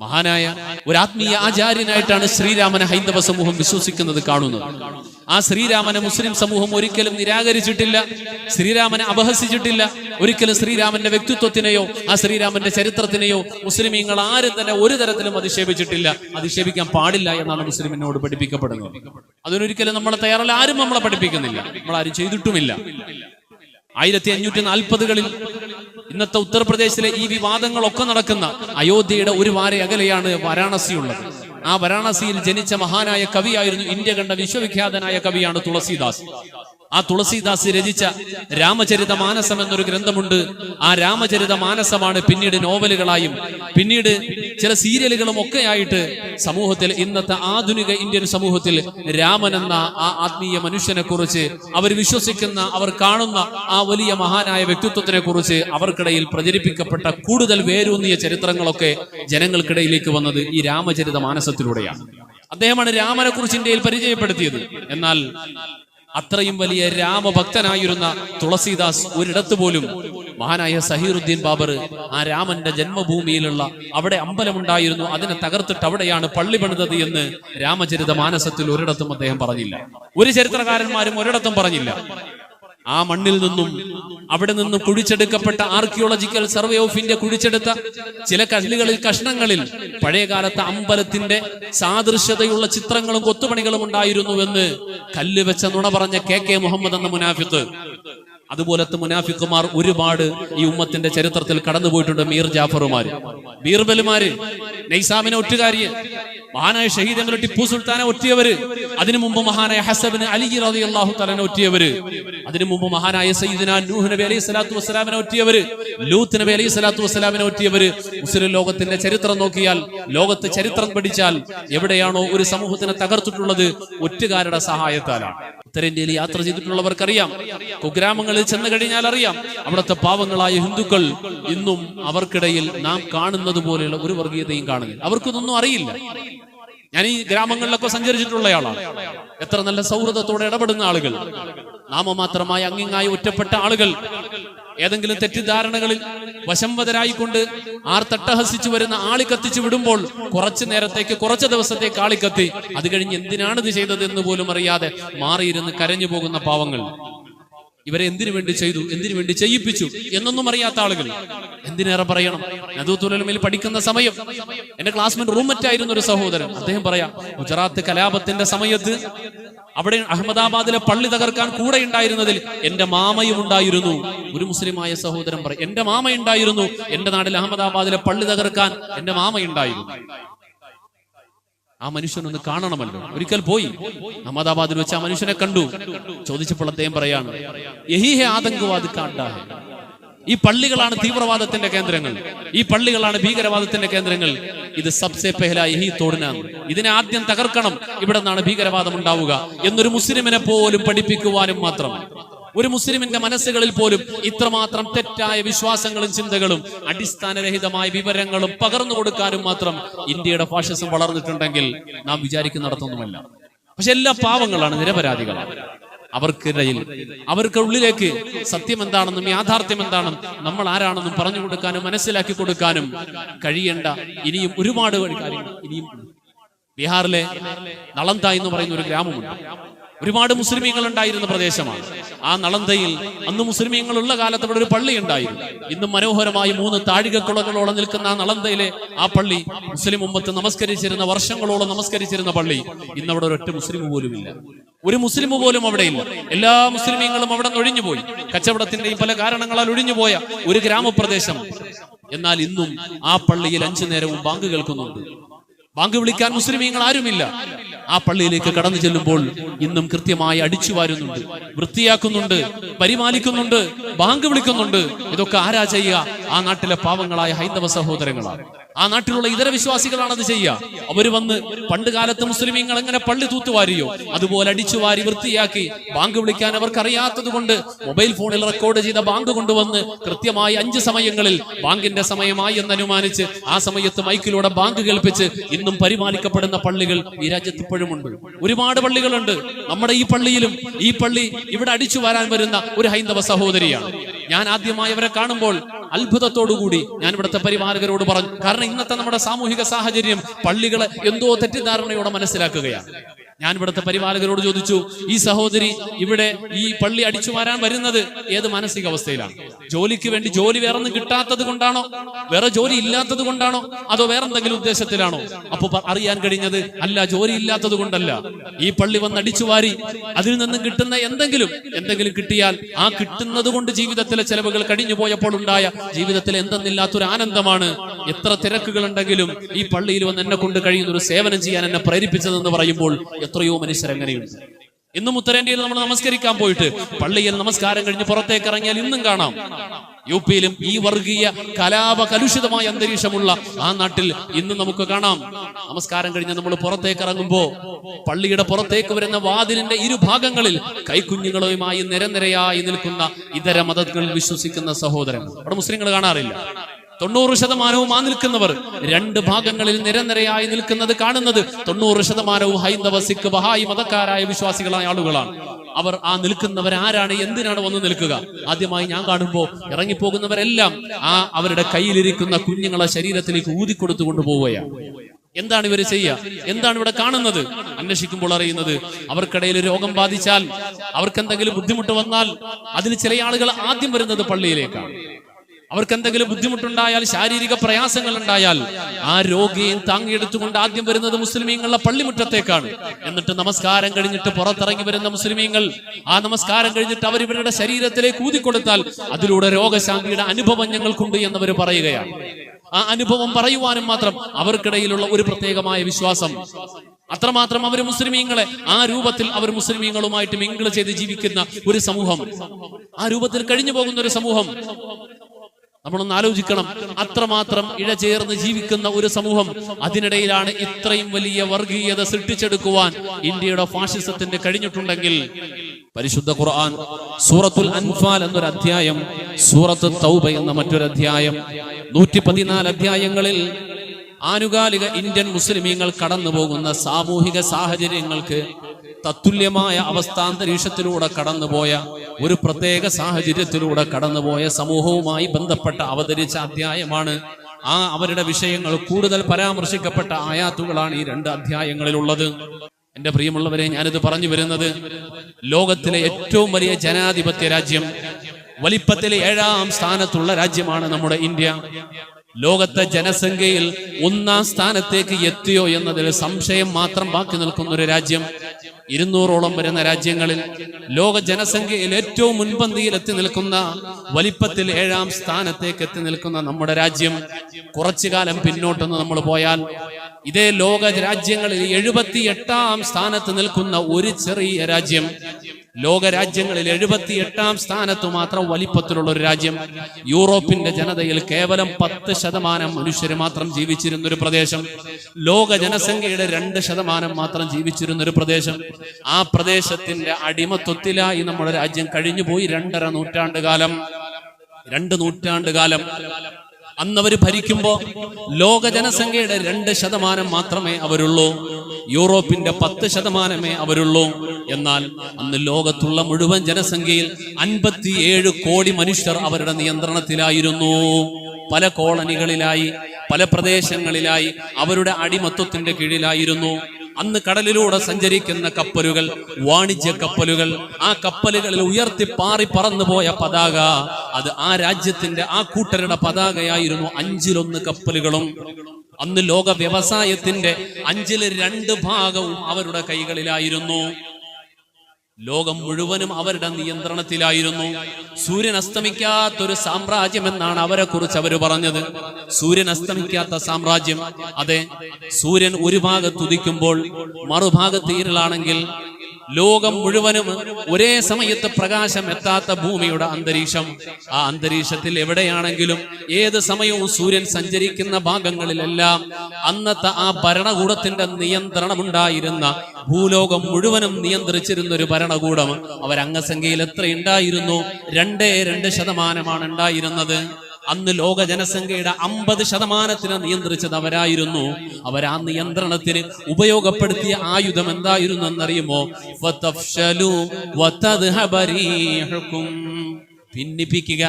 മഹാനായ ഒരു ആത്മീയ ആചാര്യനായിട്ടാണ് ശ്രീരാമനെ ഹൈന്ദവ സമൂഹം വിശ്വസിക്കുന്നത് കാണുന്നത്. ആ ശ്രീരാമനെ മുസ്ലിം സമൂഹം ഒരിക്കലും നിരാകരിച്ചിട്ടില്ല ശ്രീരാമനെ അപഹസിച്ചിട്ടില്ല. ഒരിക്കലും ശ്രീരാമന്റെ വ്യക്തിത്വത്തിനെയോ ആ ശ്രീരാമന്റെ ചരിത്രത്തിനെയോ മുസ്ലിമീങ്ങൾ ആരും തന്നെ ഒരു തരത്തിലും അധിക്ഷേപിച്ചിട്ടില്ല. അധിക്ഷേപിക്കാൻ പാടില്ല എന്നാണ് മുസ്ലിമിനോട് പഠിപ്പിക്കപ്പെടുന്നത്. അതിനൊരിക്കലും നമ്മളെ തയ്യാറല്ല ആരും നമ്മളെ പഠിപ്പിക്കുന്നില്ല. നമ്മൾ ആരും ചെയ്തിട്ടുമില്ല. ആയിരത്തി അഞ്ഞൂറ്റി നാൽപ്പതുകളിൽ ഇന്നത്തെ ഉത്തർപ്രദേശിലെ ഈ വിവാദങ്ങളൊക്കെ നടക്കുന്ന അയോധ്യയുടെ ഒരു വാര അകലെയാണ് വാരാണസി ഉള്ളത് ആ വാരാണസിയിൽ ജനിച്ച മഹാനായ കവിയായിരുന്നു ഇന്ത്യ കണ്ട വിശ്വവിഖ്യാതനായ കവിയാണ് തുളസീദാസ്. ആ തുളസീദാസ് രചിച്ച രാമചരിത മാനസം എന്നൊരു ഗ്രന്ഥമുണ്ട്. ആ രാമചരിത മാനസമാണ് പിന്നീട് നോവലുകളായും പിന്നീട് ചില സീരിയലുകളും ഒക്കെ ആയിട്ട് സമൂഹത്തിൽ ഇന്നത്തെ ആധുനിക ഇന്ത്യൻ സമൂഹത്തിൽ രാമൻ എന്ന ആ ആത്മീയ മനുഷ്യനെ കുറിച്ച് അവർ വിശ്വസിക്കുന്ന അവർ കാണുന്ന ആ വലിയ മഹാനായ വ്യക്തിത്വത്തിനെ കുറിച്ച് അവർക്കിടയിൽ പ്രചരിപ്പിക്കപ്പെട്ട കൂടുതൽ വേരൂന്നിയ ചരിത്രങ്ങളൊക്കെ ജനങ്ങൾക്കിടയിലേക്ക് വന്നത് ഈ രാമചരിത മാനസത്തിലൂടെയാണ്. അദ്ദേഹമാണ് രാമനെ കുറിച്ച് ഇന്ത്യയിൽ പരിചയപ്പെടുത്തിയത്. എന്നാൽ അത്രയും വലിയ രാമഭക്തനായിരുന്ന തുളസീദാസ് ഒരിടത്ത് പോലും മഹാനായ സഹീറുദ്ദീൻ ബാബർ ആ രാമന്റെ ജന്മഭൂമിയിലുള്ള അവിടെ അമ്പലമുണ്ടായിരുന്നു. അതിനെ തകർത്തിട്ട് അവിടെയാണ് പള്ളി പണിതത് എന്ന് രാമചരിത മാനസത്തിൽ ഒരിടത്തും അദ്ദേഹം പറഞ്ഞില്ല. ഒരു ചരിത്രകാരന്മാരും ഒരിടത്തും പറഞ്ഞില്ല. ആ മണ്ണിൽ നിന്നും അവിടെ നിന്ന് കുഴിച്ചെടുക്കപ്പെട്ട ആർക്കിയോളജിക്കൽ സർവേ ഓഫ് ഇന്ത്യ കുഴിച്ചെടുത്ത ചില കല്ലുകളിൽ കഷ്ണങ്ങളിൽ പഴയകാലത്തെ അമ്പലത്തിന്റെ സാദൃശ്യതയുള്ള ചിത്രങ്ങളും കൊത്തുപണികളും ഉണ്ടായിരുന്നുവെന്ന് കല്ല് വെച്ച നുണ പറഞ്ഞ കെ കെ മുഹമ്മദ് എന്ന മുനാഫിത്ത് അതുപോലത്തെ മുനാഫിക്കുമാർ ഒരുപാട് ഈ ഉമ്മത്തിന്റെ ചരിത്രത്തിൽ കടന്നുപോയിട്ടുണ്ട് മീർ ജാഫറുമാര്. ബീർബലുമാര് നൈസാമിനെ ഒറ്റുകാരിയെ മഹാനായ ഷഹീദങ്ങൾ ടിപ്പു സുൽത്താനെ ഒറ്റിയവര് അതിനു മുമ്പ് മഹാനായ ഹസബിന് അലി റതി അള്ളാഹു തലനെ ഒറ്റിയവര് അതിനു മുമ്പ് മഹാനായ സയ്യിദിന നൂഹ് നബി അലൈഹി സ്വലാത്തു വസ്സലാമിനെ ഒറ്റിയവര് ലൂത്ത് നബി അലൈഹി സ്വലാത്തു വസ്സലാമിനെ ഒറ്റിയവര് മുസ്ലിം ലോകത്തിന്റെ ചരിത്രം നോക്കിയാൽ ലോകത്ത് ചരിത്രം പഠിച്ചാൽ എവിടെയാണോ ഒരു സമൂഹത്തിനെ തകർത്തിട്ടുള്ളത് ഒറ്റുകാരുടെ സഹായത്താലാണ്. ഉത്തരേന്ത്യയിൽ യാത്ര ചെയ്തിട്ടുള്ളവർക്കറിയാം. കുഗ്രാമങ്ങളിൽ ചെന്ന് കഴിഞ്ഞാൽ അറിയാം. അവിടുത്തെ പാവങ്ങളായ ഹിന്ദുക്കൾ ഇന്നും അവർക്കിടയിൽ നാം കാണുന്നത് പോലെയുള്ള ഒരു വർഗീയതയും കാണുന്നില്ല. അവർക്കിതൊന്നും അറിയില്ല. ഞാൻ ഈ ഗ്രാമങ്ങളിലൊക്കെ സഞ്ചരിച്ചിട്ടുള്ളയാളാണ് എത്ര നല്ല സൗഹൃദത്തോടെ ഇടപെടുന്ന ആളുകൾ. നാമമാത്രമായി അങ്ങിങ്ങായി ഒറ്റപ്പെട്ട ആളുകൾ. ഏതെങ്കിലും തെറ്റിദ്ധാരണകളിൽ വശംവതരായിക്കൊണ്ട് ആർ തട്ടഹസിച്ചു വരുന്ന ആളി കത്തിച്ചു വിടുമ്പോൾ കുറച്ചു നേരത്തേക്ക് കുറച്ച് ദിവസത്തേക്ക് ആളി കത്തി. അത് കഴിഞ്ഞ് എന്തിനാണ് ഇത് ചെയ്തത് എന്ന് പോലും അറിയാതെ മാറിയിരുന്ന് കരഞ്ഞു പോകുന്ന പാവങ്ങൾ. ഇവരെ എന്തിനു വേണ്ടി ചെയ്തു? എന്തിനു വേണ്ടി ചെയ്യിപ്പിച്ചു? എന്നൊന്നും അറിയാത്ത ആളുകൾ. എന്തിനേറെ പറയണം? നദൂത്തുലമയിൽ പഠിക്കുന്ന സമയം. എന്റെ ക്ലാസ്മേറ്റ് റൂംമറ്റ് ആയിരുന്ന ഒരു സഹോദരൻ. അദ്ദേഹം പറയാം ഗുജറാത്ത് കലാപത്തിന്റെ സമയത്ത് അവിടെ അഹമ്മദാബാദിലെ പള്ളി തകർക്കാൻ കൂടെ ഉണ്ടായിരുന്നതിൽ എന്റെ മാമയും ഉണ്ടായിരുന്നു. ഒരു മുസ്ലിമായ സഹോദരൻ പറയും എന്റെ മാമ ഉണ്ടായിരുന്നു. എന്റെ നാട്ടിൽ അഹമ്മദാബാദിലെ പള്ളി തകർക്കാൻ എന്റെ മാമ ഉണ്ടായിരുന്നു ആ മനുഷ്യനൊന്ന് കാണണമല്ലോ. ഒരിക്കൽ പോയി. അഹമ്മദാബാദിൽ വെച്ച് ആ മനുഷ്യനെ കണ്ടു. ചോദിച്ചപ്പോൾ അദ്ദേഹം പറയാണ് ആതങ്കവാദ് കാണ്ടാ ഈ പള്ളികളാണ് തീവ്രവാദത്തിന്റെ കേന്ദ്രങ്ങൾ. ഈ പള്ളികളാണ് ഭീകരവാദത്തിന്റെ കേന്ദ്രങ്ങൾ. ഇത് സബ്സെ പെഹല ഈ തോടിനാണ്. ഇതിനെ ആദ്യം തകർക്കണം. ഇവിടെ നിന്നാണ് ഭീകരവാദം ഉണ്ടാവുക എന്നൊരു മുസ്ലിമിനെ പോലും പഠിപ്പിക്കുവാനും മാത്രം. ഒരു മുസ്ലിമിന്റെ മനസ്സുകളിൽ പോലും ഇത്രമാത്രം തെറ്റായ വിശ്വാസങ്ങളും ചിന്തകളും അടിസ്ഥാനരഹിതമായ വിവരങ്ങളും പകർന്നു കൊടുക്കാനും മാത്രം ഇന്ത്യയുടെ ഫാഷിസം വളർന്നിട്ടുണ്ടെങ്കിൽ നാം വിചാരിക്കുന്നിടത്തൊന്നുമല്ല. പക്ഷെ എല്ലാ പാവങ്ങളാണ് നിരപരാധികളാണ്. അവർക്കിടയിൽ അവർക്ക് ഉള്ളിലേക്ക് സത്യം എന്താണെന്നും യാഥാർത്ഥ്യം എന്താണെന്നും നമ്മൾ ആരാണെന്നും പറഞ്ഞു കൊടുക്കാനും മനസ്സിലാക്കി കൊടുക്കാനും കഴിയേണ്ട ഇനിയും ഒരുപാട് കാര്യങ്ങൾ ഇനിയും ബീഹാറിലെ നളന്ത എന്ന് പറയുന്ന ഒരു ഗ്രാമമുണ്ട്. ഒരുപാട് മുസ്ലിമീങ്ങൾ ഉണ്ടായിരുന്ന പ്രദേശമാണ്. ആ നളന്തയിൽ അന്ന് മുസ്ലിമീങ്ങൾ ഉള്ള കാലത്ത് അവിടെ ഒരു പള്ളി ഉണ്ടായിരുന്നു. ഇന്നും മനോഹരമായി മൂന്ന് താഴികക്കുളകളോളം നിൽക്കുന്ന ആ നളന്തയിലെ ആ പള്ളി മുസ്ലിം ഉമ്മത്ത് നമസ്കരിച്ചിരുന്ന വർഷങ്ങളോളം നമസ്കരിച്ചിരുന്ന പള്ളി. ഇന്ന് അവിടെ ഒരൊറ്റ മുസ്ലിം പോലും ഇല്ല ഒരു മുസ്ലിം പോലും അവിടെ ഇല്ല എല്ലാ മുസ്ലിമീങ്ങളും അവിടെ നിന്ന് ഒഴിഞ്ഞുപോയി. കച്ചവടത്തിന്റെയും പല കാരണങ്ങളാൽ ഒഴിഞ്ഞുപോയ ഒരു ഗ്രാമപ്രദേശം. എന്നാൽ ഇന്നും ആ പള്ളിയിൽ അഞ്ചു നേരവും ബാങ്ക് കേൾക്കുന്നുണ്ട്. ബാങ്ക് വിളിക്കാൻ മുസ്ലിമീങ്ങൾ ആരുമില്ല. ആ പള്ളിയിലേക്ക് കടന്നു ചെല്ലുമ്പോൾ ഇന്നും കൃത്യമായി അടിച്ചു വാരുന്നുണ്ട്. വൃത്തിയാക്കുന്നുണ്ട് പരിപാലിക്കുന്നുണ്ട് ബാങ്ക് വിളിക്കുന്നുണ്ട്. ഇതൊക്കെ ആരാ ചെയ്യുക? ആ നാട്ടിലെ പാവങ്ങളായ ഹൈന്ദവ സഹോദരങ്ങളാണ്. ആ നാട്ടിലുള്ള ഇതര വിശ്വാസികളാണ് അത് ചെയ്യുക. അവർ വന്ന് പണ്ട് കാലത്ത് മുസ്ലിമീങ്ങൾ എങ്ങനെ പള്ളി തൂത്തുവാരിയോ? അതുപോലെ അടിച്ചു വാരി വൃത്തിയാക്കി ബാങ്ക് വിളിക്കാൻ അവർക്ക് അറിയാത്തത് കൊണ്ട് മൊബൈൽ ഫോണിൽ റെക്കോർഡ് ചെയ്ത ബാങ്ക് കൊണ്ടുവന്ന് കൃത്യമായി അഞ്ച് സമയങ്ങളിൽ ബാങ്കിന്റെ സമയമായി എന്ന് അനുമാനിച്ച് ആ സമയത്ത് മൈക്കിലൂടെ ബാങ്ക് കേൾപ്പിച്ച് ഇന്നും പരിപാലിക്കപ്പെടുന്ന പള്ളികൾ ഈ രാജ്യത്ത് ഇപ്പോഴുമുണ്ട് ഒരുപാട് പള്ളികളുണ്ട്. നമ്മുടെ ഈ പള്ളിയിലും ഈ പള്ളി ഇവിടെ അടിച്ചു വരാൻ വരുന്ന ഒരു ഹൈന്ദവ സഹോദരിയാണ്. ഞാൻ ആദ്യമായി അവരെ കാണുമ്പോൾ അത്ഭുതത്തോടുകൂടി ഞാൻ ഇവിടുത്തെ പരിപാലകരോട് പറഞ്ഞു കാരണം ഇന്നത്തെ നമ്മുടെ സാമൂഹിക സാഹചര്യം പള്ളികളെ എന്തോ തെറ്റിദ്ധാരണയോടെ മനസ്സിലാക്കുകയാണ്. ഞാൻ ഇവിടുത്തെ പരിപാലകരോട് ചോദിച്ചു ഈ സഹോദരി ഇവിടെ ഈ പള്ളി അടിച്ചു മാറാൻ വരുന്നത് ഏത് മാനസികാവസ്ഥയിലാണ് ജോലിക്ക് വേണ്ടി ജോലി വേറെ ഒന്നും കിട്ടാത്തത് കൊണ്ടാണോ? വേറെ ജോലി ഇല്ലാത്തത് കൊണ്ടാണോ? അതോ വേറെ എന്തെങ്കിലും ഉദ്ദേശത്തിലാണോ? അപ്പൊ അറിയാൻ കഴിഞ്ഞത് അല്ല ജോലി ഇല്ലാത്തത് കൊണ്ടല്ല. ഈ പള്ളി വന്ന് അടിച്ചു വാരി അതിൽ നിന്നും കിട്ടുന്ന എന്തെങ്കിലും എന്തെങ്കിലും കിട്ടിയാൽ ആ കിട്ടുന്നത് കൊണ്ട് ജീവിതത്തിലെ ചെലവുകൾ കഴിഞ്ഞു പോയപ്പോൾ ഉണ്ടായ ജീവിതത്തിൽ എന്തെന്നില്ലാത്തൊരു ആനന്ദമാണ്. എത്ര തിരക്കുകൾ ഉണ്ടെങ്കിലും ഈ പള്ളിയിൽ വന്ന് എന്നെ കൊണ്ട് കഴിയുന്ന ഒരു സേവനം ചെയ്യാൻ എന്നെ പ്രേരിപ്പിച്ചതെന്ന് പറയുമ്പോൾ എത്രയോ മനുഷ്യർ ഇന്നും ഉത്തരേന്ത്യയിൽ നമ്മൾ നമസ്കരിക്കാൻ പോയിട്ട് പള്ളിയിൽ നമസ്കാരം കഴിഞ്ഞ് പുറത്തേക്ക് ഇറങ്ങിയാൽ ഇന്നും കാണാം. യു പിയിലും ഈ വർഗീയ കലാപ കലുഷിതമായ അന്തരീക്ഷമുള്ള ആ നാട്ടിൽ ഇന്ന് നമുക്ക് കാണാം. നമസ്കാരം കഴിഞ്ഞ് നമ്മൾ പുറത്തേക്ക് ഇറങ്ങുമ്പോ പള്ളിയുടെ പുറത്തേക്ക് വരുന്ന വാതിലിന്റെ ഇരുഭാഗങ്ങളിൽ കൈക്കുഞ്ഞുങ്ങളുമായി നിരനിരയായി നിൽക്കുന്ന ഇതര മതങ്ങളിൽ വിശ്വസിക്കുന്ന സഹോദരൻ. അവിടെ മുസ്ലിങ്ങൾ കാണാറില്ല. തൊണ്ണൂറ് ശതമാനവും ആ നിൽക്കുന്നവർ രണ്ട് ഭാഗങ്ങളിൽ നിരനിരയായി നിൽക്കുന്നത് കാണുന്നത് തൊണ്ണൂറ് ശതമാനവും ഹൈന്ദവ സിഖ് ബഹായി മതക്കാരായ വിശ്വാസികളായ ആളുകളാണ്. അവർ ആ നിൽക്കുന്നവർ ആരാണ് എന്തിനാണ് വന്ന് നിൽക്കുക? ആദ്യമായി ഞാൻ കാണുമ്പോൾ ഇറങ്ങിപ്പോകുന്നവരെല്ലാം ആ അവരുടെ കയ്യിലിരിക്കുന്ന കുഞ്ഞുങ്ങളെ ശരീരത്തിലേക്ക് ഊതിക്കൊടുത്തു കൊണ്ടുപോവുകയാണ്. എന്താണ് ഇവർ ചെയ്യുക? എന്താണ് ഇവിടെ കാണുന്നത്? അന്വേഷിക്കുമ്പോൾ അറിയുന്നത് അവർക്കിടയിൽ രോഗം ബാധിച്ചാൽ അവർക്ക് എന്തെങ്കിലും ബുദ്ധിമുട്ട് വന്നാൽ അതിന് ചില ആളുകൾ ആദ്യം വരുന്നത് പള്ളിയിലേക്കാണ്. അവർക്ക് എന്തെങ്കിലും ബുദ്ധിമുട്ടുണ്ടായാൽ ശാരീരിക പ്രയാസങ്ങൾ ഉണ്ടായാൽ ആ രോഗിയെ താങ്ങിയെടുത്തുകൊണ്ട് ആദ്യം വരുന്നത് മുസ്ലിമീങ്ങളുടെ പള്ളിമുറ്റത്തേക്കാണ്. എന്നിട്ട് നമസ്കാരം കഴിഞ്ഞിട്ട് പുറത്തിറങ്ങി വരുന്ന മുസ്ലിമീങ്ങൾ ആ നമസ്കാരം കഴിഞ്ഞിട്ട് അവർ ഇവരുടെ ശരീരത്തിലേക്ക് ഊതിക്കൊടുത്താൽ അതിലൂടെ രോഗശാന്തിയുടെ അനുഭവം ഞങ്ങൾക്കുണ്ട് എന്നവർ പറയുകയാണ്. ആ അനുഭവം പറയുവാനും മാത്രം അവർക്കിടയിലുള്ള ഒരു പ്രത്യേകമായ വിശ്വാസം. അത്രമാത്രം അവർ മുസ്ലിമീങ്ങളെ ആ രൂപത്തിൽ അവർ മുസ്ലിമീങ്ങളുമായിട്ട് മിങ്കിൾ ചെയ്ത് ജീവിക്കുന്ന ഒരു സമൂഹം. ആ രൂപത്തിൽ കഴിഞ്ഞു പോകുന്ന ഒരു സമൂഹം. നമ്മളൊന്ന് ആലോചിക്കണം. അത്രമാത്രം ഇഴചേർന്ന് ജീവിക്കുന്ന ഒരു സമൂഹം അതിനിടയിലാണ് ഇത്രയും വലിയ വർഗീയത സൃഷ്ടിച്ചെടുക്കുവാൻ ഇന്ത്യയുടെ ഫാഷിസത്തിന്റെ കഴിഞ്ഞിട്ടുണ്ടെങ്കിൽ പരിശുദ്ധ ഖുർആൻ സൂറത്തുൽ അൻഫാൽ എന്നൊരു അധ്യായം സൂറത്ത് തൗബ എന്ന മറ്റൊരു അധ്യായം നൂറ്റി പതിനാല് അധ്യായങ്ങളിൽ ആനുകാലിക ഇന്ത്യൻ മുസ്ലിമീങ്ങൾ കടന്നു പോകുന്ന സാമൂഹിക സാഹചര്യങ്ങൾക്ക് തത്തുല്യമായ അവസ്ഥാന്തരീക്ഷത്തിലൂടെ കടന്നുപോയ ഒരു പ്രത്യേക സാഹചര്യത്തിലൂടെ കടന്നുപോയ സമൂഹവുമായി ബന്ധപ്പെട്ട അവതരിച്ച അധ്യായമാണ്. ആ അവരുടെ വിഷയങ്ങൾ കൂടുതൽ പരാമർശിക്കപ്പെട്ട ആയാത്തുകളാണ് ഈ രണ്ട് അധ്യായങ്ങളിലുള്ളത്. എന്റെ പ്രിയമുള്ളവരെ ഞാനിത് പറഞ്ഞു വരുന്നത് ലോകത്തിലെ ഏറ്റവും വലിയ ജനാധിപത്യ രാജ്യം വലിപ്പത്തിലെ ഏഴാം സ്ഥാനത്തുള്ള രാജ്യമാണ് നമ്മുടെ ഇന്ത്യ. ലോകത്തെ ജനസംഖ്യയിൽ ഒന്നാം സ്ഥാനത്തേക്ക് എത്തിയോ എന്നതിൽ സംശയം മാത്രം ബാക്കി നിൽക്കുന്ന ഒരു രാജ്യം. ഇരുന്നൂറോളം വരുന്ന രാജ്യങ്ങളിൽ ലോക ജനസംഖ്യയിൽ ഏറ്റവും മുൻപന്തിയിൽ എത്തി നിൽക്കുന്ന വലിപ്പത്തിൽ ഏഴാം സ്ഥാനത്തേക്ക് എത്തി നിൽക്കുന്ന നമ്മുടെ രാജ്യം. കുറച്ചു കാലം പിന്നോട്ടൊന്ന് നമ്മൾ പോയാൽ ഇതേ ലോക രാജ്യങ്ങളിൽ എഴുപത്തി എട്ടാം സ്ഥാനത്ത് നിൽക്കുന്ന ഒരു ചെറിയ രാജ്യം. ലോക രാജ്യങ്ങളിൽ എഴുപത്തി എട്ടാം സ്ഥാനത്ത് മാത്രം വലിപ്പത്തിലുള്ള ഒരു രാജ്യം. യൂറോപ്പിന്റെ ജനതയിൽ കേവലം പത്ത് ശതമാനം മനുഷ്യർ മാത്രം ജീവിച്ചിരുന്ന ഒരു പ്രദേശം. ലോക ജനസംഖ്യയുടെ രണ്ട് ശതമാനം മാത്രം ജീവിച്ചിരുന്ന ഒരു പ്രദേശം. ആ പ്രദേശത്തിന്റെ അടിമത്വത്തിലായി നമ്മുടെ രാജ്യം കഴിഞ്ഞുപോയി രണ്ടര നൂറ്റാണ്ട് കാലം. രണ്ട് നൂറ്റാണ്ട് കാലം. അന്നവർ ഭരിക്കുമ്പോൾ ലോക ജനസംഖ്യയുടെ രണ്ട് ശതമാനം മാത്രമേ അവരുള്ളൂ. യൂറോപ്പിന്റെ പത്ത് ശതമാനമേ അവരുള്ളൂ. എന്നാൽ അന്ന് ലോകത്തുള്ള മുഴുവൻ ജനസംഖ്യയിൽ അൻപത്തിയേഴ് കോടി മനുഷ്യർ അവരുടെ നിയന്ത്രണത്തിലായിരുന്നു. പല കോളനികളിലായി പല പ്രദേശങ്ങളിലായി അവരുടെ അടിമത്വത്തിന്റെ കീഴിലായിരുന്നു. അന്ന് കടലിലൂടെ സഞ്ചരിക്കുന്ന കപ്പലുകൾ വാണിജ്യ കപ്പലുകൾ ആ കപ്പലുകളിൽ ഉയർത്തി പാറി പറന്നുപോയ പതാക അത് ആ രാജ്യത്തിന്റെ ആ കൂട്ടരുടെ പതാകയായിരുന്നു അഞ്ചിലൊന്ന് കപ്പലുകളും. അന്ന് ലോക വ്യവസായത്തിന്റെ അഞ്ചിൽ രണ്ട് ഭാഗവും അവരുടെ കൈകളിലായിരുന്നു. ലോകം മുഴുവനും അവരുടെ നിയന്ത്രണത്തിലായിരുന്നു. സൂര്യൻ അസ്തമിക്കാത്തൊരു സാമ്രാജ്യം എന്നാണ് അവരെ കുറിച്ച് അവർ പറഞ്ഞത്. സൂര്യൻ അസ്തമിക്കാത്ത സാമ്രാജ്യം അതെ സൂര്യൻ ഒരു ഭാഗത്ത് ഉദിക്കുമ്പോൾ മറുഭാഗത്ത് ഇരുളാണെങ്കിൽ ലോകം മുഴുവനും ഒരേ സമയത്ത് പ്രകാശം എത്താത്ത ഭൂമിയുടെ അന്തരീക്ഷം. ആ അന്തരീക്ഷത്തിൽ എവിടെയാണെങ്കിലും ഏത് സമയവും സൂര്യൻ സഞ്ചരിക്കുന്ന ഭാഗങ്ങളിലെല്ലാം അന്നത്തെ ആ ഭരണകൂടത്തിന്റെ നിയന്ത്രണമുണ്ടായിരുന്ന ഭൂലോകം മുഴുവനും നിയന്ത്രിച്ചിരുന്ന ഒരു ഭരണകൂടം അവരംഗസംഖ്യയിൽ എത്ര ഉണ്ടായിരുന്നു? രണ്ടേ രണ്ട് ശതമാനമാണ് ഉണ്ടായിരുന്നത്. അന്ന് ലോക ജനസംഖ്യയുടെ അമ്പത് ശതമാനത്തിന് നിയന്ത്രിച്ചത് അവരായിരുന്നു. അവർ ആ നിയന്ത്രണത്തിന് ഉപയോഗപ്പെടുത്തിയ ആയുധം എന്തായിരുന്നു എന്നറിയുമോ. ഭിന്നിപ്പിക്കുക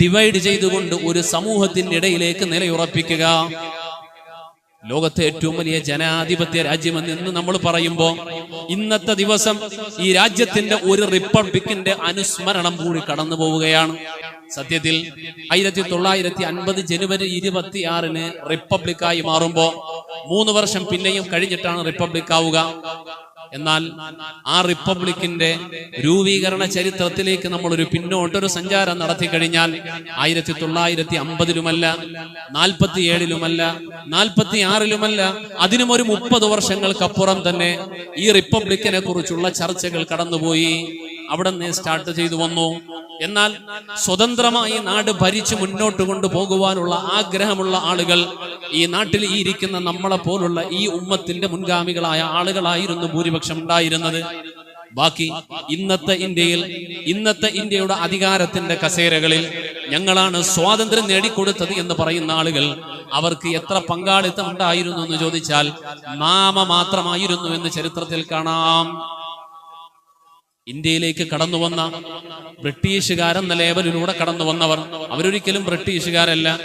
ഡിവൈഡ് ചെയ്തുകൊണ്ട് ഒരു സമൂഹത്തിന്റെ ഇടയിലേക്ക് നിലയുറപ്പിക്കുക. ലോകത്തെ ഏറ്റവും വലിയ ജനാധിപത്യ രാജ്യമെന്ന് ഇന്ന് നമ്മൾ പറയുമ്പോൾ ഇന്നത്തെ ദിവസം ഈ രാജ്യത്തിന്റെ ഒരു റിപ്പബ്ലിക്കിന്റെ അനുസ്മരണം കൂടി കടന്നു പോവുകയാണ്. സത്യത്തിൽ ആയിരത്തി തൊള്ളായിരത്തി അൻപത് ജനുവരി ഇരുപത്തിയാറിന് റിപ്പബ്ലിക്കായി മാറുമ്പോൾ മൂന്ന് വർഷം പിന്നെയും കഴിഞ്ഞിട്ടാണ് റിപ്പബ്ലിക് ആവുക എന്നാൽ ആ റിപ്പബ്ലിക്കിന്റെ രൂപീകരണ ചരിത്രത്തിലേക്ക് നമ്മൾ ഒരു പിന്നോട്ടൊരു സഞ്ചാരം നടത്തി കഴിഞ്ഞാൽ ആയിരത്തി തൊള്ളായിരത്തി അമ്പതിലുമല്ല നാൽപ്പത്തി ഏഴിലുമല്ല നാൽപ്പത്തി ആറിലുമല്ല അതിനും ഒരു മുപ്പത് വർഷങ്ങൾക്കപ്പുറം തന്നെ ഈ റിപ്പബ്ലിക്കിനെ കുറിച്ചുള്ള ചർച്ചകൾ കടന്നുപോയി. അവിടെ നിന്ന് സ്റ്റാർട്ട് ചെയ്തു വന്നു. എന്നാൽ സ്വതന്ത്രമായി നാട് ഭരിച്ചു മുന്നോട്ട് കൊണ്ടുപോകുവാനുള്ള ആഗ്രഹമുള്ള ആളുകൾ ഈ നാട്ടിൽ ഈ ഇരിക്കുന്ന നമ്മളെ പോലുള്ള ഈ ഉമ്മത്തിന്റെ മുൻഗാമികളായ ആളുകളായിരുന്നു ഭൂരിപക്ഷം ഉണ്ടായിരുന്നത്. ബാക്കി ഇന്നത്തെ ഇന്ത്യയിൽ ഇന്നത്തെ ഇന്ത്യയുടെ അധികാരത്തിന്റെ കസേരകളിൽ ഞങ്ങളാണ് സ്വാതന്ത്ര്യം നേടിക്കൊടുത്തത് എന്ന് പറയുന്ന ആളുകൾ അവർക്ക് എത്ര പങ്കാളിത്തം ഉണ്ടായിരുന്നു എന്ന് ചോദിച്ചാൽ നാമ മാത്രമായിരുന്നു എന്ന് ചരിത്രത്തിൽ കാണാം. ഇന്ത്യയിലേക്ക് കടന്നു വന്ന ബ്രിട്ടീഷുകാരെന്ന ലേബലിലൂടെ കടന്നു വന്നവർ അവരൊരിക്കലും ബ്രിട്ടീഷുകാരല്ല.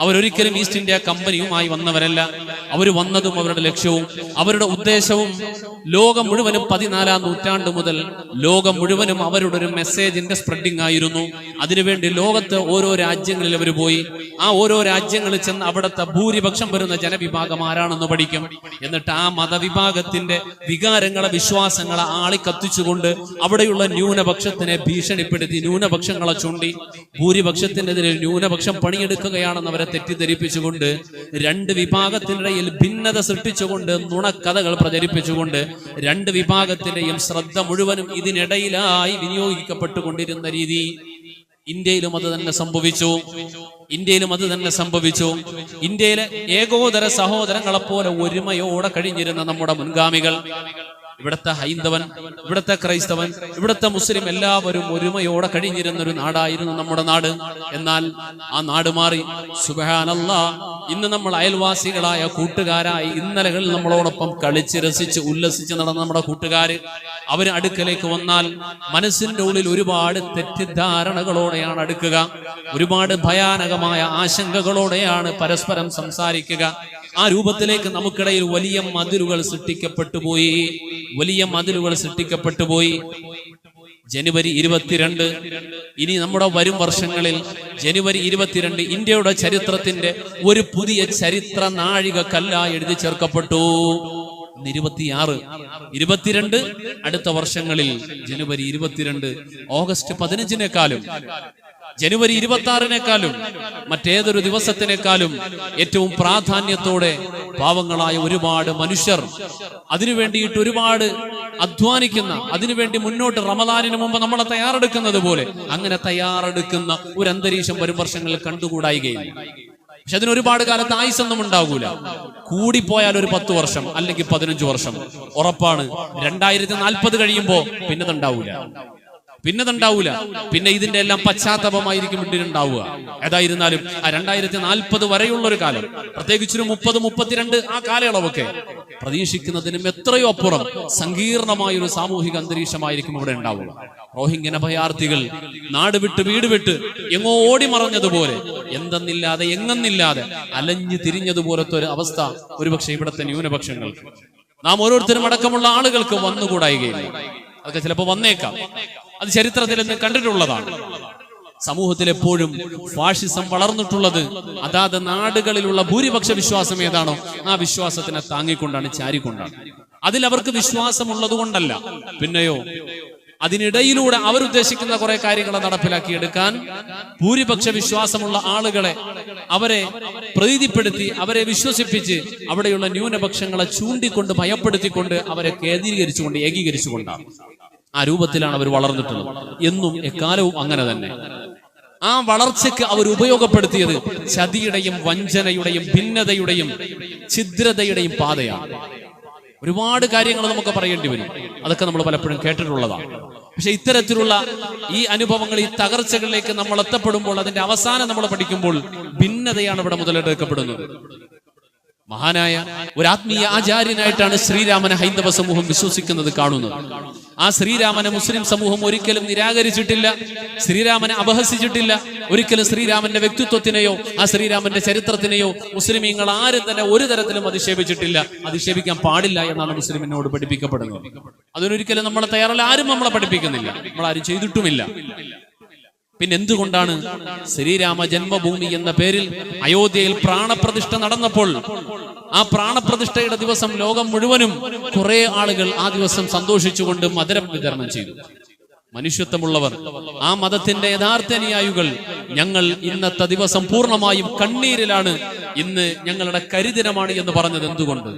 അവരൊരിക്കലും ഈസ്റ്റ് ഇന്ത്യ കമ്പനിയുമായി വന്നവരല്ല. അവർ വന്നതും അവരുടെ ലക്ഷ്യവും അവരുടെ ഉദ്ദേശവും ലോകം മുഴുവനും പതിനാലാം നൂറ്റാണ്ട് മുതൽ ലോകം മുഴുവനും അവരുടെ ഒരു മെസ്സേജിന്റെ സ്പ്രെഡിംഗ് ആയിരുന്നു. അതിനുവേണ്ടി ലോകത്ത് ഓരോ രാജ്യങ്ങളിൽ അവർ പോയി. ആ ഓരോ രാജ്യങ്ങളിൽ ചെന്ന് അവിടുത്തെ ഭൂരിപക്ഷം വരുന്ന ജനവിഭാഗം ആരാണെന്ന് പഠിക്കും. എന്നിട്ട് ആ മതവിഭാഗത്തിന്റെ വികാരങ്ങളെ വിശ്വാസങ്ങളെ ആളിക്കത്തിച്ചുകൊണ്ട് അവിടെയുള്ള ന്യൂനപക്ഷത്തിനെ ഭീഷണിപ്പെടുത്തി ന്യൂനപക്ഷങ്ങളെ ചൂണ്ടി ഭൂരിപക്ഷത്തിനെതിരെ ന്യൂനപക്ഷം പണിയെടുക്കുകയാണെന്ന് അവരെ തെറ്റിദ്ധരിപ്പിച്ചുകൊണ്ട് രണ്ട് വിഭാഗത്തിനിടയിൽ ഭിന്നത സൃഷ്ടിച്ചുകൊണ്ട് നുണക്കഥകൾ പ്രചരിപ്പിച്ചുകൊണ്ട് രണ്ട് വിഭാഗത്തിന്റെയും ശ്രദ്ധ മുഴുവനും ഇതിനിടയിലായി വിനിയോഗിക്കപ്പെട്ടുകൊണ്ടിരുന്ന രീതി ഇന്ത്യയിലും അത് തന്നെ സംഭവിച്ചു. ഇന്ത്യയിലും അത് തന്നെ സംഭവിച്ചു. ഇന്ത്യയിലെ ഏകോദര സഹോദരങ്ങളെപ്പോലെ ഒരുമയോടെ കഴിഞ്ഞിരുന്ന നമ്മുടെ മുൻഗാമികൾ. ഇവിടുത്തെ ഹൈന്ദവൻ ഇവിടുത്തെ ക്രൈസ്തവൻ ഇവിടുത്തെ മുസ്ലിം എല്ലാവരും ഒരുമയോടെ കഴിഞ്ഞിരുന്ന ഒരു നാടായിരുന്നു നമ്മുടെ നാട്. എന്നാൽ ആ നാട് മാറി. സുബഹാനല്ല ഇന്ന് നമ്മൾ അയൽവാസികളായ കൂട്ടുകാരായി ഇന്നലകളിൽ നമ്മളോടൊപ്പം കളിച്ച് രസിച്ച് ഉല്ലസിച്ച് നടന്ന നമ്മുടെ കൂട്ടുകാര് അവർ അടുക്കലേക്ക് വന്നാൽ മനസ്സിന്റെ ഉള്ളിൽ ഒരുപാട് തെറ്റിദ്ധാരണകളോടെയാണ് അടുക്കുക. ഒരുപാട് ഭയാനകമായ ആശങ്കകളോടെയാണ് പരസ്പരം സംസാരിക്കുക. ആ രൂപത്തിലേക്ക് നമുക്കിടയിൽ വലിയ മതിലുകൾ സൃഷ്ടിക്കപ്പെട്ടു പോയി. വലിയ മതിലുകൾ സൃഷ്ടിക്കപ്പെട്ടു പോയി. ജനുവരി ഇരുപത്തിരണ്ട്. ഇനി നമ്മുടെ വരും വർഷങ്ങളിൽ ജനുവരി ഇരുപത്തിരണ്ട് ഇന്ത്യയുടെ ചരിത്രത്തിന്റെ ഒരു പുതിയ ചരിത്ര നാഴിക കല്ലായി എഴുതി ചേർക്കപ്പെട്ടു. ഇരുപത്തിയാറ് ഇരുപത്തിരണ്ട് അടുത്ത വർഷങ്ങളിൽ ജനുവരി ഇരുപത്തിരണ്ട് ഓഗസ്റ്റ് പതിനഞ്ചിനേക്കാളും ജനുവരി ഇരുപത്തി ആറിനേക്കാളും മറ്റേതൊരു ദിവസത്തിനേക്കാളും ഏറ്റവും പ്രാധാന്യത്തോടെ പാവങ്ങളായ ഒരുപാട് മനുഷ്യർ അതിനു വേണ്ടിയിട്ട് ഒരുപാട് അധ്വാനിക്കുന്ന അതിനുവേണ്ടി മുന്നോട്ട് റമദാനിന് മുമ്പ് നമ്മളെ തയ്യാറെടുക്കുന്നത് പോലെ അങ്ങനെ തയ്യാറെടുക്കുന്ന ഒരു അന്തരീക്ഷം വരും വർഷങ്ങളിൽ കണ്ടുകൂടായികയില്ല. പക്ഷെ അതിന് ഒരുപാട് കാലത്ത് ആയുസൊന്നും ഉണ്ടാകൂല കൂടിപ്പോയാൽ ഒരു പത്ത് വർഷം അല്ലെങ്കിൽ പതിനഞ്ച് വർഷം. ഉറപ്പാണ്. രണ്ടായിരത്തി നാൽപ്പത് കഴിയുമ്പോ പിന്നെ അതുണ്ടാവൂല പിന്നെ അതുണ്ടാവൂല പിന്നെ ഇതിന്റെ എല്ലാം പശ്ചാത്തലമായിരിക്കും ഉണ്ടാവുക ഏതായിരുന്നാലും ആ രണ്ടായിരത്തി നാൽപ്പത് വരെയുള്ള ഒരു കാലം. പ്രത്യേകിച്ചൊരു മുപ്പത് മുപ്പത്തിരണ്ട് ആ കാലയളവൊക്കെ പ്രതീക്ഷിക്കുന്നതിനും എത്രയോ അപ്പുറം സങ്കീർണമായ ഒരു സാമൂഹിക അന്തരീക്ഷമായിരിക്കും ഇവിടെ ഉണ്ടാവുക. റോഹിംഗ്യൻ അഭയാർത്ഥികൾ നാട് വിട്ട് വീട് വിട്ട് എങ്ങോ ഓടി മറഞ്ഞതുപോലെ എന്തെന്നില്ലാതെ എങ്ങെന്നില്ലാതെ അലഞ്ഞു തിരിഞ്ഞതുപോലത്തെ ഒരു അവസ്ഥ ഒരുപക്ഷെ ഇവിടുത്തെ ന്യൂനപക്ഷങ്ങൾക്ക് നാം ഓരോരുത്തരും അടക്കമുള്ള ആളുകൾക്ക് വന്നുകൂടായികയില്ല. അതൊക്കെ ചിലപ്പോൾ വന്നേക്കാം. അത് ചരിത്രത്തിൽ നിന്ന് കണ്ടിട്ടുള്ളതാണ്. സമൂഹത്തിൽ എപ്പോഴും ഫാഷിസം വളർന്നിട്ടുള്ളത് അതാത് നാടുകളിലുള്ള ഭൂരിപക്ഷ വിശ്വാസം ഏതാണോ ആ വിശ്വാസത്തിനെ താങ്ങിക്കൊണ്ടാണ് ചാരിക്കൊണ്ടാണ്. അതിൽ അവർക്ക് കൊണ്ടല്ല. പിന്നെയോ അതിനിടയിലൂടെ അവരുദ്ദേശിക്കുന്ന കുറെ കാര്യങ്ങളെ നടപ്പിലാക്കിയെടുക്കാൻ ഭൂരിപക്ഷ വിശ്വാസമുള്ള ആളുകളെ അവരെ പ്രീതിപ്പെടുത്തി അവരെ വിശ്വസിപ്പിച്ച് അവിടെയുള്ള ന്യൂനപക്ഷങ്ങളെ ചൂണ്ടിക്കൊണ്ട് ഭയപ്പെടുത്തിക്കൊണ്ട് അവരെ കേന്ദ്രീകരിച്ചുകൊണ്ട് ഏകീകരിച്ചുകൊണ്ടാണ്. ആ രൂപത്തിലാണ് അവർ വളർന്നിട്ടുള്ളത്. എന്നും എക്കാലവും അങ്ങനെ തന്നെ. ആ വളർച്ചയ്ക്ക് അവർ ഉപയോഗപ്പെടുത്തിയത് ചതിയുടെയും വഞ്ചനയുടെയും ഭിന്നതയുടെയും ഛിദ്രതയുടെയും പാതയാണ്. ഒരുപാട് കാര്യങ്ങൾ നമുക്ക് പറയേണ്ടി വരും. അതൊക്കെ നമ്മൾ പലപ്പോഴും കേട്ടിട്ടുള്ളതാണ്. പക്ഷെ ഇത്തരത്തിലുള്ള ഈ അനുഭവങ്ങൾ ഈ തകർച്ചകളിലേക്ക് നമ്മൾ എത്തപ്പെടുമ്പോൾ അതിന്റെ അവസാനം നമ്മൾ പഠിക്കുമ്പോൾ ഭിന്നതയാണ് ഇവിടെ മുതലെടുക്കപ്പെടുന്നത്. മഹാനായ ഒരു ആത്മീയ ആചാര്യനായിട്ടാണ് ശ്രീരാമനെ ഹൈന്ദവ സമൂഹം വിശ്വസിക്കുന്നത് കാണുന്നത്. ആ ശ്രീരാമനെ മുസ്ലിം സമൂഹം ഒരിക്കലും നിരാകരിച്ചിട്ടില്ല ശ്രീരാമനെ അപഹസിച്ചിട്ടില്ല. ഒരിക്കലും ശ്രീരാമന്റെ വ്യക്തിത്വത്തിനെയോ ആ ശ്രീരാമന്റെ ചരിത്രത്തിനെയോ മുസ്ലിമീങ്ങൾ ആരും തന്നെ ഒരു തരത്തിലും അധിക്ഷേപിച്ചിട്ടില്ല. അധിക്ഷേപിക്കാൻ പാടില്ല എന്നാണ് മുസ്ലിമിനോട് പഠിപ്പിക്കപ്പെടുന്നത്. അതിനൊരിക്കലും നമ്മളെ തയ്യാറല്ല ആരും നമ്മളെ പഠിപ്പിക്കുന്നില്ല. നമ്മൾ ആരും ചെയ്തിട്ടുമില്ല. പിന്നെ എന്തുകൊണ്ടാണ് ശ്രീരാമ ജന്മഭൂമി എന്ന പേരിൽ അയോധ്യയിൽ പ്രാണപ്രതിഷ്ഠ നടന്നപ്പോൾ ആ പ്രാണപ്രതിഷ്ഠയുടെ ദിവസം ലോകം മുഴുവനും കുറെ ആളുകൾ ആ ദിവസം സന്തോഷിച്ചുകൊണ്ട് മധുരം വിതരണം ചെയ്തു. മനുഷ്യത്വമുള്ളവർ ആ മതത്തിന്റെ യഥാർത്ഥ അനുയായികൾ ഞങ്ങൾ ഇന്നത്തെ ദിവസം പൂർണമായും കണ്ണീരിലാണ് ഇന്ന് ഞങ്ങളുടെ കരിദിനമാണ് എന്ന് പറഞ്ഞത് എന്തുകൊണ്ട്?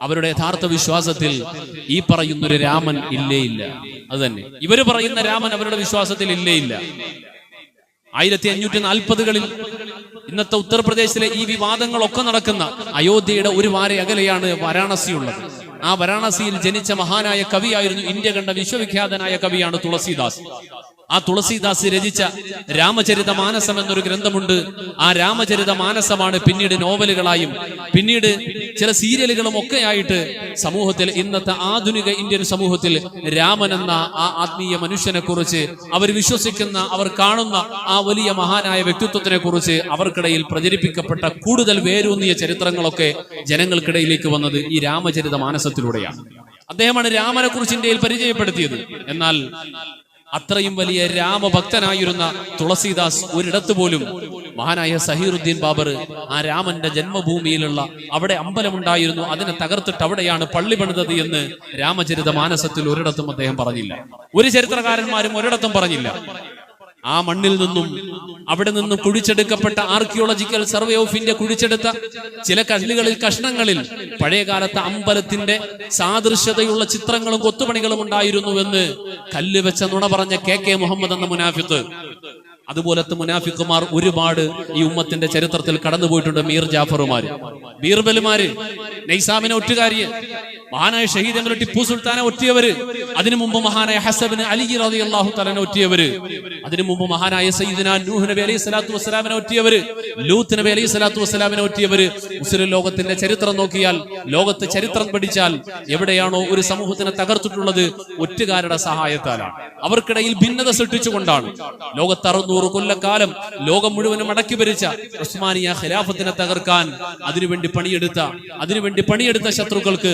അവരുടെ യഥാർത്ഥ വിശ്വാസത്തിൽ ഈ പറയുന്നൊരു രാമൻ ഇല്ലേ ഇല്ല. അത് തന്നെ ഇവർ പറയുന്ന രാമൻ അവരുടെ വിശ്വാസത്തിൽ ഇല്ലേ ഇല്ല ആയിരത്തി അഞ്ഞൂറ്റി നാൽപ്പതുകളിൽ ഇന്നത്തെ ഉത്തർപ്രദേശിലെ ഈ വിവാദങ്ങളൊക്കെ നടക്കുന്ന അയോധ്യയുടെ ഒരു വാര അകലെയാണ് വാരാണസി ഉള്ളത് ആ വാരാണസിയിൽ ജനിച്ച മഹാനായ കവിയായിരുന്നു ഇന്ത്യ കണ്ട വിശ്വവിഖ്യാതനായ കവിയാണ് തുളസീദാസ്. ആ തുളസീദാസ് രചിച്ച രാമചരിത മാനസം എന്നൊരു ഗ്രന്ഥമുണ്ട്. ആ രാമചരിത മാനസമാണ് പിന്നീട് നോവലുകളായും പിന്നീട് ചില സീരിയലുകളും ഒക്കെ ആയിട്ട് സമൂഹത്തിൽ ഇന്നത്തെ ആധുനിക ഇന്ത്യൻ സമൂഹത്തിൽ രാമൻ എന്ന ആ ആത്മീയ മനുഷ്യനെ കുറിച്ച് അവർ വിശ്വസിക്കുന്ന അവർ കാണുന്ന ആ വലിയ മഹാനായ വ്യക്തിത്വത്തിനെ കുറിച്ച് അവർക്കിടയിൽ പ്രചരിപ്പിക്കപ്പെട്ട കൂടുതൽ വേരൂന്നിയ ചരിത്രങ്ങളൊക്കെ ജനങ്ങൾക്കിടയിലേക്ക് വന്നത് ഈ രാമചരിത മാനസത്തിലൂടെയാണ്. അദ്ദേഹമാണ് രാമനെ കുറിച്ച് ഇന്ത്യയിൽ പരിചയപ്പെടുത്തിയത്. എന്നാൽ അത്രയും വലിയ രാമഭക്തനായിരുന്ന തുളസീദാസ് ഒരിടത്ത് പോലും മഹാനായ സഹീറുദ്ദീൻ ബാബർ ആ രാമന്റെ ജന്മഭൂമിയിലുള്ള അവിടെ അമ്പലമുണ്ടായിരുന്നു. അതിനെ തകർത്തിട്ട് അവിടെയാണ് പള്ളി പണിതത് എന്ന് രാമചരിത മാനസത്തിൽ ഒരിടത്തും അദ്ദേഹം പറഞ്ഞില്ല. ഒരു ചരിത്രകാരന്മാരും ഒരിടത്തും പറഞ്ഞില്ല. ആ മണ്ണിൽ നിന്നും അവിടെ നിന്നും കുഴിച്ചെടുക്കപ്പെട്ട ആർക്കിയോളജിക്കൽ സർവേ ഓഫ് ഇന്ത്യ കുഴിച്ചെടുത്ത ചില കല്ലുകളിൽ കഷ്ണങ്ങളിൽ പഴയകാലത്തെ അമ്പലത്തിന്റെ സാദൃശ്യതയുള്ള ചിത്രങ്ങളും കൊത്തുപണികളും ഉണ്ടായിരുന്നുവെന്ന് കല്ല് വെച്ച നുണ പറഞ്ഞ കെ കെ മുഹമ്മദ് എന്ന മുനാഫിത്ത് അതുപോലത്തെ മുനാഫിക്കുമാർ ഒരുപാട് ഈ ഉമ്മത്തിന്റെ ചരിത്രത്തിൽ കടന്നുപോയിട്ടുണ്ട് മീർ ജാഫറുമാര്. ബീർബലുമാര് നൈസാമിനെ ഒറ്റുകാരിയെ. മഹാനായ ഷഹീദ് ഷഹീദങ്ങൾ ടിപ്പു സുൽത്താനെ ഒറ്റിയവര്. അതിനു മുമ്പ് മഹാനായ ഹസബിന് അലി റതി അള്ളാഹു തലനെ ഒറ്റിയവര്. അതിനു മുമ്പ് മഹാനായ സയ്യിദിന നൂഹ് നബി അലൈഹി സ്വലാത്തു വസ്സലാമിനെ ഒറ്റിയവര്. ലൂത്ത് നബി അലൈഹി സ്വലാത്തു വസ്സലാമിനെ ഒറ്റിയവര്. മുസ്ലിം ലോകത്തിന്റെ ചരിത്രം നോക്കിയാൽ ലോകത്ത് ചരിത്രം പഠിച്ചാൽ എവിടെയാണോ ഒരു സമൂഹത്തിനെ തകർത്തിട്ടുള്ളത് ഒറ്റുകാരുടെ സഹായത്താലാണ്. അവർക്കിടയിൽ ഭിന്നത സൃഷ്ടിച്ചുകൊണ്ടാണ്. ലോകത്ത് അറുന്നൂറ് കൊല്ലക്കാലം ലോകം മുഴുവനും അടക്കി ഭരിച്ച ഉസ്മാനിയ ഖിലാഫത്തിനെ തകർക്കാൻ അതിനുവേണ്ടി പണിയെടുത്ത അതിനുവേണ്ടി പണിയെടുത്ത ശത്രുക്കൾക്ക്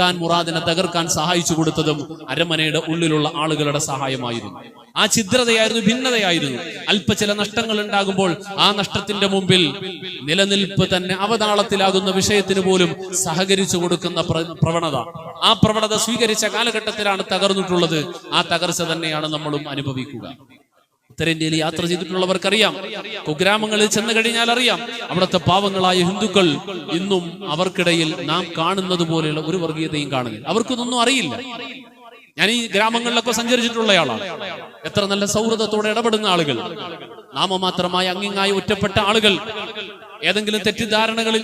മുറാദിനെ തകർക്കാൻ സഹായിച്ചു കൊടുത്തതും അരമനയുടെ ഉള്ളിലുള്ള ആളുകളുടെ സഹായമായിരുന്നു. ആ ഛിദ്രതയായിരുന്നു ഭിന്നതയായിരുന്നു. അല്പ ചില നഷ്ടങ്ങൾ ഉണ്ടാകുമ്പോൾ ആ നഷ്ടത്തിന്റെ മുമ്പിൽ നിലനിൽപ്പ് തന്നെ അവതാളത്തിലാകുന്ന വിഷയത്തിന് പോലും സഹകരിച്ചു കൊടുക്കുന്ന പ്ര- പ്രവണത. ആ പ്രവണത സ്വീകരിച്ച കാലഘട്ടത്തിലാണ് തകർന്നിട്ടുള്ളത്. ആ തകർച്ച തന്നെയാണ് നമ്മളും അനുഭവിക്കുക. ഉത്തരേന്ത്യയിൽ യാത്ര ചെയ്തിട്ടുള്ളവർക്കറിയാം. കുഗ്രാമങ്ങളിൽ ചെന്ന് കഴിഞ്ഞാൽ അറിയാം. അവിടുത്തെ പാവങ്ങളായ ഹിന്ദുക്കൾ ഇന്നും അവർക്കിടയിൽ നാം കാണുന്നത് പോലെയുള്ള ഒരു വർഗീയതയും കാണുന്നില്ല. അവർക്കൊന്നും അറിയില്ല. ഞാൻ ഈ ഗ്രാമങ്ങളിലൊക്കെ സഞ്ചരിച്ചിട്ടുള്ളയാളാണ് എത്ര നല്ല സൗഹൃദത്തോടെ ഇടപെടുന്ന ആളുകൾ. നാമമാത്രമായ അങ്ങിങ്ങായി ഒറ്റപ്പെട്ട ആളുകൾ. ഏതെങ്കിലും തെറ്റിദ്ധാരണകളിൽ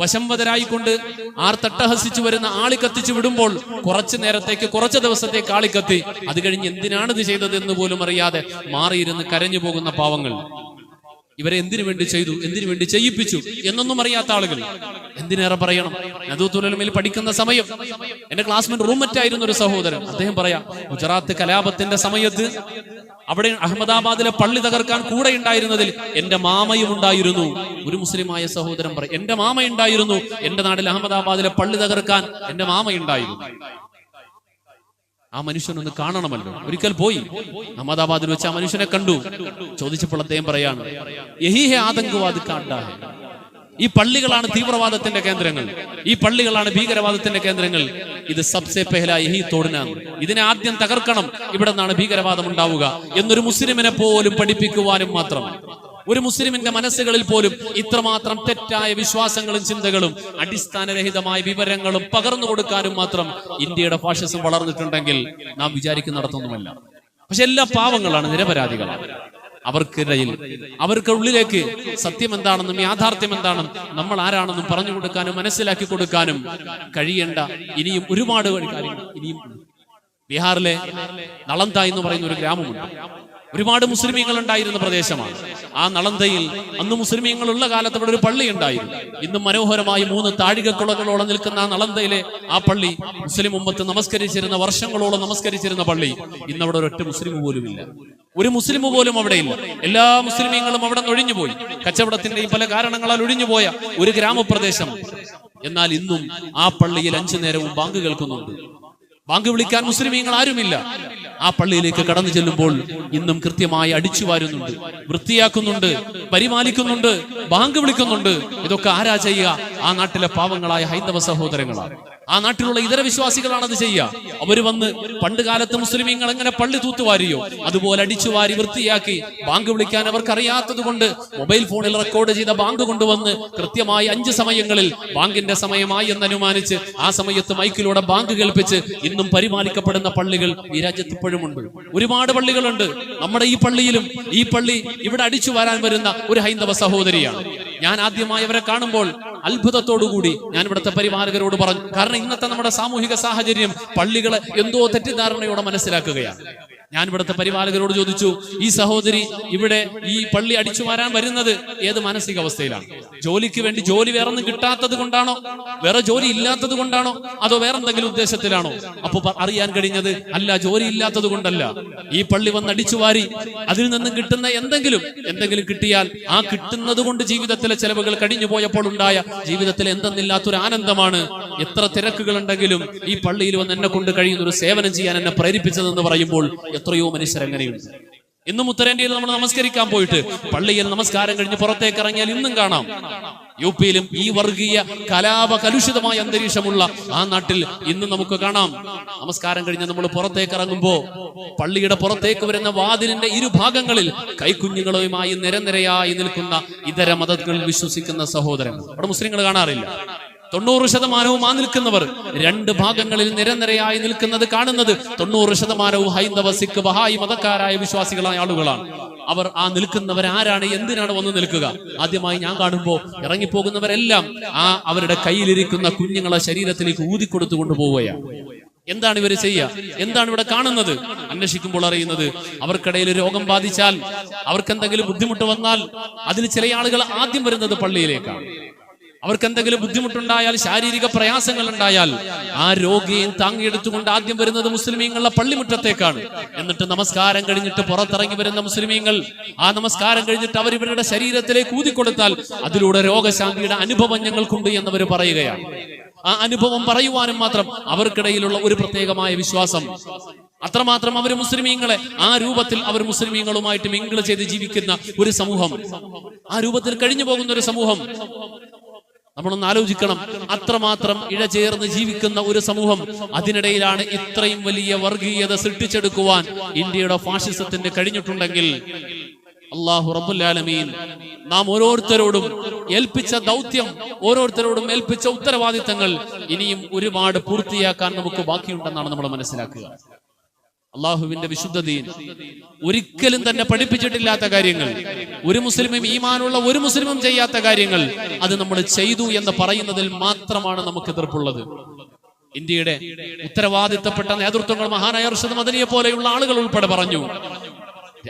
വശംവതരായിക്കൊണ്ട് ആർ തട്ടഹസിച്ചു വരുന്ന ആളി കത്തിച്ചു വിടുമ്പോൾ കുറച്ചു നേരത്തേക്ക് കുറച്ച് ദിവസത്തേക്ക് ആളി കത്തി. അത് കഴിഞ്ഞ് എന്തിനാണ് ഇത് ചെയ്തത് എന്ന് പോലും അറിയാതെ മാറിയിരുന്ന് കരഞ്ഞു പോകുന്ന പാവങ്ങൾ. ഇവരെ എന്തിനു വേണ്ടി ചെയ്തു? എന്തിനു വേണ്ടി ചെയ്യിപ്പിച്ചു? എന്നൊന്നും അറിയാത്ത ആളുകൾ. എന്തിനേറെ പറയണം? നദൂത്തുലമയിൽ പഠിക്കുന്ന സമയം. എന്റെ ക്ലാസ്മേറ്റ് റൂംമറ്റ് ആയിരുന്ന ഒരു സഹോദരൻ. അദ്ദേഹം പറയാം ഗുജറാത്ത് കലാപത്തിന്റെ സമയത്ത് അവിടെ അഹമ്മദാബാദിലെ പള്ളി തകർക്കാൻ കൂടെ ഉണ്ടായിരുന്നതിൽ എന്റെ മാമയും ഉണ്ടായിരുന്നു. ഒരു മുസ്ലിമായ സഹോദരൻ പറയും എന്റെ മാമ ഉണ്ടായിരുന്നു എന്റെ നാട്ടിൽ അഹമ്മദാബാദിലെ പള്ളി തകർക്കാൻ എന്റെ മാമ ഉണ്ടായിരുന്നു ആ മനുഷ്യനൊന്ന് കാണണമല്ലോ. ഒരിക്കൽ പോയി. അഹമ്മദാബാദിൽ വെച്ച് ആ മനുഷ്യനെ കണ്ടു. ചോദിച്ചപ്പോൾ അദ്ദേഹം പറയാണ് ഈ പള്ളികളാണ് തീവ്രവാദത്തിന്റെ കേന്ദ്രങ്ങൾ. ഈ പള്ളികളാണ് ഭീകരവാദത്തിന്റെ കേന്ദ്രങ്ങൾ. ഇത് സബ്സെ പെഹല യഹി തോടിനാണ്. ഇതിനെ ആദ്യം തകർക്കണം. ഇവിടെ നിന്നാണ് ഭീകരവാദം ഉണ്ടാവുക. എന്നൊരു മുസ്ലിമിനെ പോലും പഠിപ്പിക്കുവാനും മാത്രം. ഒരു മുസ്ലിമിന്റെ മനസ്സുകളിൽ പോലും ഇത്രമാത്രം തെറ്റായ വിശ്വാസങ്ങളും ചിന്തകളും അടിസ്ഥാനരഹിതമായ വിവരങ്ങളും പകർന്നു കൊടുക്കാനും മാത്രം ഇന്ത്യയുടെ ഫാഷിസം വളർന്നിട്ടുണ്ടെങ്കിൽ നാം വിചാരിക്കുന്നിടത്തൊന്നുമല്ല. പക്ഷെ എല്ലാ പാവങ്ങളാണ് നിരപരാധികളാണ്. അവർക്കിടയിൽ അവർക്ക് ഉള്ളിലേക്ക് സത്യം എന്താണെന്നും യാഥാർത്ഥ്യം എന്താണെന്നും നമ്മൾ ആരാണെന്നും പറഞ്ഞു കൊടുക്കാനും മനസ്സിലാക്കി കൊടുക്കാനും കഴിയേണ്ട ഇനിയും ഒരുപാട് കാര്യങ്ങൾ ഇനിയും ബീഹാറിലെ നളന്ത എന്ന് പറയുന്ന ഒരു ഗ്രാമമുണ്ട്. ഒരുപാട് മുസ്ലിമീങ്ങൾ ഉണ്ടായിരുന്ന പ്രദേശമാണ്. ആ നളന്തയിൽ അന്ന് മുസ്ലിമീങ്ങൾ ഉള്ള കാലത്ത് അവിടെ ഒരു പള്ളി ഉണ്ടായിരുന്നു. ഇന്നും മനോഹരമായി മൂന്ന് താഴികക്കുളകളോളം നിൽക്കുന്ന ആ നളന്തയിലെ ആ പള്ളി മുസ്ലിം ഉമ്മത്ത് നമസ്കരിച്ചിരുന്ന വർഷങ്ങളോളം നമസ്കരിച്ചിരുന്ന പള്ളി. ഇന്ന് അവിടെ ഒരൊറ്റ മുസ്ലിം പോലും ഇല്ല. ഒരു മുസ്ലിം പോലും അവിടെ ഇല്ല. എല്ലാ മുസ്ലിമീങ്ങളും അവിടെ നിന്ന് കച്ചവടത്തിന്റെയും പല കാരണങ്ങളാൽ ഒഴിഞ്ഞുപോയ ഒരു ഗ്രാമപ്രദേശം. എന്നാൽ ഇന്നും ആ പള്ളിയിൽ അഞ്ചു നേരവും ബാങ്ക് കേൾക്കുന്നുണ്ട്. ബാങ്ക് വിളിക്കാൻ മുസ്ലിമീങ്ങൾ ആരുമില്ല. ആ പള്ളിയിലേക്ക് കടന്നു ചെല്ലുമ്പോൾ ഇന്നും കൃത്യമായി അടിച്ചു വാരുന്നുണ്ട് വൃത്തിയാക്കുന്നുണ്ട് പരിപാലിക്കുന്നുണ്ട് ബാങ്ക് വിളിക്കുന്നുണ്ട്. ഇതൊക്കെ ആരാ ചെയ്യുക? ആ നാട്ടിലെ പാവങ്ങളായ ഹൈന്ദവ സഹോദരങ്ങളാണ്. ആ നാട്ടിലുള്ള ഇതര വിശ്വാസികളാണ് അത് ചെയ്യുക. അവർ വന്ന് പണ്ട് കാലത്ത് മുസ്ലിമീങ്ങൾ എങ്ങനെ പള്ളി തൂത്തുവാരിയോ? അതുപോലെ അടിച്ചു വാരി വൃത്തിയാക്കി ബാങ്ക് വിളിക്കാൻ അവർക്ക് അറിയാത്തത് കൊണ്ട് മൊബൈൽ ഫോണിൽ റെക്കോർഡ് ചെയ്ത ബാങ്ക് കൊണ്ടുവന്ന് കൃത്യമായി അഞ്ച് സമയങ്ങളിൽ ബാങ്കിന്റെ സമയമായി എന്ന് അനുമാനിച്ച് ആ സമയത്ത് മൈക്കിലൂടെ ബാങ്ക് കേൾപ്പിച്ച് ഇന്നും പരിപാലിക്കപ്പെടുന്ന പള്ളികൾ ഈ രാജ്യത്ത് ഇപ്പോഴുമുണ്ട് ഒരുപാട് പള്ളികളുണ്ട്. നമ്മുടെ ഈ പള്ളിയിലും ഈ പള്ളി ഇവിടെ അടിച്ചു വരാൻ വരുന്ന ഒരു ഹൈന്ദവ സഹോദരിയാണ്. ഞാൻ ആദ്യമായി അവരെ കാണുമ്പോൾ അത്ഭുതത്തോടുകൂടി ഞാൻ ഇവിടുത്തെ പരിപാലകരോട് പറഞ്ഞു. കാരണം ഇന്നത്തെ നമ്മുടെ സാമൂഹിക സാഹചര്യം പള്ളികളെ എന്തോ തെറ്റിദ്ധാരണയോടെ മനസ്സിലാക്കുകയാണ്. ഞാൻ ഇവിടുത്തെ പരിപാലകരോട് ചോദിച്ചു ഈ സഹോദരി ഇവിടെ ഈ പള്ളി അടിച്ചു മാറാൻ വരുന്നത് ഏത് മാനസികാവസ്ഥയിലാണ് ജോലിക്ക് വേണ്ടി ജോലി വേറെ ഒന്നും കിട്ടാത്തത് കൊണ്ടാണോ? വേറെ ജോലി ഇല്ലാത്തത് കൊണ്ടാണോ? അതോ വേറെ എന്തെങ്കിലും ഉദ്ദേശത്തിലാണോ? അപ്പൊ അറിയാൻ കഴിഞ്ഞത് അല്ല ജോലി ഇല്ലാത്തത് കൊണ്ടല്ല. ഈ പള്ളി വന്ന് അടിച്ചു വാരി അതിൽ നിന്നും കിട്ടുന്ന എന്തെങ്കിലും എന്തെങ്കിലും കിട്ടിയാൽ ആ കിട്ടുന്നത് കൊണ്ട് ജീവിതത്തിലെ ചെലവുകൾ കഴിഞ്ഞു പോയപ്പോൾ ഉണ്ടായ ജീവിതത്തിൽ എന്തെന്നില്ലാത്തൊരു ആനന്ദമാണ്. എത്ര തിരക്കുകൾ ഉണ്ടെങ്കിലും ഈ പള്ളിയിൽ വന്ന് എന്നെ കൊണ്ട് കഴിയുന്ന ഒരു സേവനം ചെയ്യാൻ എന്നെ പ്രേരിപ്പിച്ചതെന്ന് പറയുമ്പോൾ എത്രയോ മനുഷ്യർ അങ്ങനെയുണ്ട് ഇന്നും ഉത്തരേന്ത്യയിൽ നമ്മൾ നമസ്കരിക്കാൻ പോയിട്ട് പള്ളിയിൽ നമസ്കാരം കഴിഞ്ഞ് പുറത്തേക്ക് ഇറങ്ങിയാൽ ഇന്നും കാണാം. യു പിയിലും ഈ വർഗീയ കലാപ കലുഷിതമായ അന്തരീക്ഷമുള്ള ആ നാട്ടിൽ ഇന്ന് നമുക്ക് കാണാം. നമസ്കാരം കഴിഞ്ഞ് നമ്മൾ പുറത്തേക്ക് ഇറങ്ങുമ്പോ പള്ളിയുടെ പുറത്തേക്ക് വരുന്ന വാതിലിന്റെ ഇരുഭാഗങ്ങളിൽ കൈക്കുഞ്ഞുങ്ങളുമായി നിരനിരയായി നിൽക്കുന്ന ഇതര മതങ്ങളിൽ വിശ്വസിക്കുന്ന സഹോദരൻ അവിടെ മുസ്ലിങ്ങൾ കാണാറില്ല. തൊണ്ണൂറ് ശതമാനവും ആ നിൽക്കുന്നവർ രണ്ട് ഭാഗങ്ങളിൽ നിരനിരയായി നിൽക്കുന്നത് കാണുന്നത് തൊണ്ണൂറ് ശതമാനവും ഹൈന്ദവ സിഖ് ബഹായി മതക്കാരായ വിശ്വാസികളായ ആളുകളാണ്. അവർ ആ നിൽക്കുന്നവർ ആരാണ്? എന്തിനാണ് വന്ന് നിൽക്കുക? ആദ്യമായി ഞാൻ കാണുമ്പോൾ ഇറങ്ങിപ്പോകുന്നവരെല്ലാം ആ അവരുടെ കയ്യിലിരിക്കുന്ന കുഞ്ഞുങ്ങളെ ശരീരത്തിലേക്ക് ഊതിക്കൊടുത്തു കൊണ്ടുപോവുകയാണ്. എന്താണ് ഇവർ ചെയ്യുക? എന്താണ് ഇവിടെ കാണുന്നത്? അന്വേഷിക്കുമ്പോൾ അറിയുന്നത് അവർക്കിടയിൽ രോഗം ബാധിച്ചാൽ അവർക്ക് എന്തെങ്കിലും ബുദ്ധിമുട്ട് വന്നാൽ അതിന് ചില ആളുകൾ ആദ്യം വരുന്നത് പള്ളിയിലേക്കാണ്. അവർക്ക് എന്തെങ്കിലും ബുദ്ധിമുട്ടുണ്ടായാൽ ശാരീരിക പ്രയാസങ്ങൾ ഉണ്ടായാൽ ആ രോഗിയെ താങ്ങിയെടുത്തുകൊണ്ട് ആദ്യം വരുന്നത് മുസ്ലിമീങ്ങളുടെ പള്ളിമുറ്റത്തേക്കാണ്. എന്നിട്ട് നമസ്കാരം കഴിഞ്ഞിട്ട് പുറത്തിറങ്ങി വരുന്ന മുസ്ലിമീങ്ങൾ ആ നമസ്കാരം കഴിഞ്ഞിട്ട് അവർ ഇവരുടെ ശരീരത്തിലേക്ക് ഊതിക്കൊടുത്താൽ അതിലൂടെ രോഗശാന്തിയുടെ അനുഭവം ഞങ്ങൾക്കുണ്ട് എന്നവർ പറയുകയാണ്. ആ അനുഭവം പറയുവാനും മാത്രം അവർക്കിടയിലുള്ള ഒരു പ്രത്യേകമായ വിശ്വാസം. അത്രമാത്രം അവർ മുസ്ലിമീങ്ങളെ ആ രൂപത്തിൽ അവർ മുസ്ലിമീങ്ങളുമായിട്ട് മിങ്കിൾ ചെയ്ത് ജീവിക്കുന്ന ഒരു സമൂഹം. ആ രൂപത്തിൽ കഴിഞ്ഞു പോകുന്ന ഒരു സമൂഹം. നമ്മളൊന്ന് ആലോചിക്കണം. അത്രമാത്രം ഇഴചേർന്ന് ജീവിക്കുന്ന ഒരു സമൂഹം അതിനിടയിലാണ് ഇത്രയും വലിയ വർഗീയത സൃഷ്ടിച്ചെടുക്കുവാൻ ഇന്ത്യയുടെ ഫാഷിസത്തിന്റെ കഴിഞ്ഞിട്ടുണ്ടെങ്കിൽ അള്ളാഹു റബുല്ലാലമീൻ നാം ഓരോരുത്തരോടും ഏൽപ്പിച്ച ദൗത്യം ഓരോരുത്തരോടും ഏൽപ്പിച്ച ഉത്തരവാദിത്തങ്ങൾ ഇനിയും ഒരുപാട് പൂർത്തിയാക്കാൻ നമുക്ക് ബാക്കിയുണ്ടെന്നാണ് നമ്മൾ മനസ്സിലാക്കുക. അള്ളാഹുവിന്റെ വിശുദ്ധ ദീൻ. ഒരിക്കലും തന്നെ പഠിപ്പിച്ചിട്ടില്ലാത്ത കാര്യങ്ങൾ. ഒരു മുസ്ലിമും ഈമാനുള്ള ഒരു മുസ്ലിമും ചെയ്യാത്ത കാര്യങ്ങൾ അത് നമ്മൾ ചെയ്തു എന്ന് പറയുന്നതിൽ മാത്രമാണ് നമുക്ക് എതിർപ്പുള്ളത്. ഇന്ത്യയുടെ ഉത്തരവാദിത്തപ്പെട്ട നേതൃത്വങ്ങൾ മഹാനായ അർഷദ് മദനിയെ പോലെയുള്ള ആളുകൾ ഉൾപ്പെടെ പറഞ്ഞു.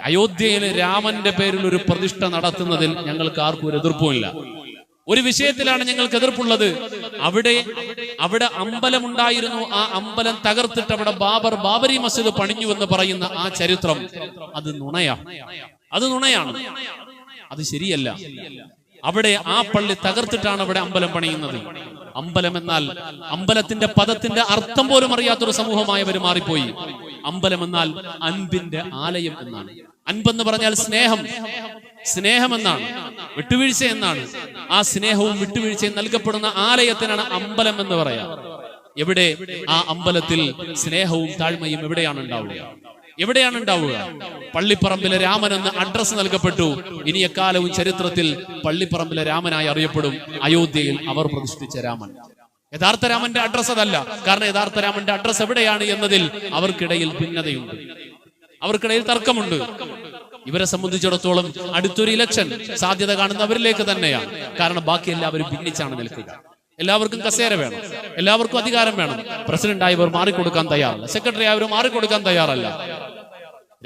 അയോധ്യയിൽ രാമന്റെ പേരിൽ ഒരു പ്രതിഷ്ഠ നടത്തുന്നതിൽ ഞങ്ങൾക്ക് ആർക്കും ഒരു എതിർപ്പുമില്ല ഒരു വിഷയത്തിലാണ് ഞങ്ങൾക്ക് എതിർപ്പുള്ളത്. അവിടെ അവിടെ അമ്പലമുണ്ടായിരുന്നു ആ അമ്പലം തകർത്തിട്ട് അവിടെ ബാബർ ബാബരി മസ്ജിദ് പണിഞ്ഞു എന്ന് പറയുന്ന ആ ചരിത്രം അത് നുണയാണ് അത് നുണയാണ്. അത് ശരിയല്ല. അവിടെ ആ പള്ളി തകർത്തിട്ടാണ് അവിടെ അമ്പലം പണിയുന്നത്. അമ്പലം എന്നാൽ അമ്പലത്തിന്റെ പദത്തിന്റെ അർത്ഥം പോലും അറിയാത്തൊരു സമൂഹമായവർ മാറിപ്പോയി. അമ്പലം എന്നാൽ അൻപിന്റെ ആലയം എന്നാണ്. അൻപെന്ന് പറഞ്ഞാൽ സ്നേഹം. സ്നേഹം എന്നാണ് വിട്ടുവീഴ്ച എന്നാണ്. ആ സ്നേഹവും വിട്ടുവീഴ്ചയും നൽകപ്പെടുന്ന ആലയത്തിനാണ് അമ്പലം എന്ന് പറയാം. എവിടെ? ആ അമ്പലത്തിൽ സ്നേഹവും താഴ്മയും എവിടെയാണ് ഉണ്ടാവുക? എവിടെയാണ് ഉണ്ടാവുക? പള്ളിപ്പറമ്പിലെ രാമൻ എന്ന് അഡ്രസ് നൽകപ്പെട്ടു. ഇനി എക്കാലവും ചരിത്രത്തിൽ പള്ളിപ്പറമ്പിലെ രാമനായി അറിയപ്പെടും. അയോധ്യയിൽ അവർ പ്രതിഷ്ഠിച്ച രാമൻ. യഥാർത്ഥ രാമന്റെ അഡ്രസ് അതല്ല. കാരണം യഥാർത്ഥ രാമന്റെ അഡ്രസ് എവിടെയാണ് എന്നതിൽ അവർക്കിടയിൽ ഭിന്നതയുണ്ട്. അവർക്കിടയിൽ തർക്കമുണ്ട്. ഇവരെ സംബന്ധിച്ചിടത്തോളം അടുത്തൊരു ഇലക്ഷൻ സാധ്യത കാണുന്നവരിലേക്ക് തന്നെയാണ്. കാരണം ബാക്കി എല്ലാവരും ഭിന്നിച്ചാണ് നിൽക്കുക. എല്ലാവർക്കും കസേര വേണം. എല്ലാവർക്കും അധികാരം വേണം. പ്രസിഡന്റ് ആയവർ മാറിക്കൊടുക്കാൻ തയ്യാറല്ല. സെക്രട്ടറി ആയവർ മാറിക്കൊടുക്കാൻ തയ്യാറല്ല.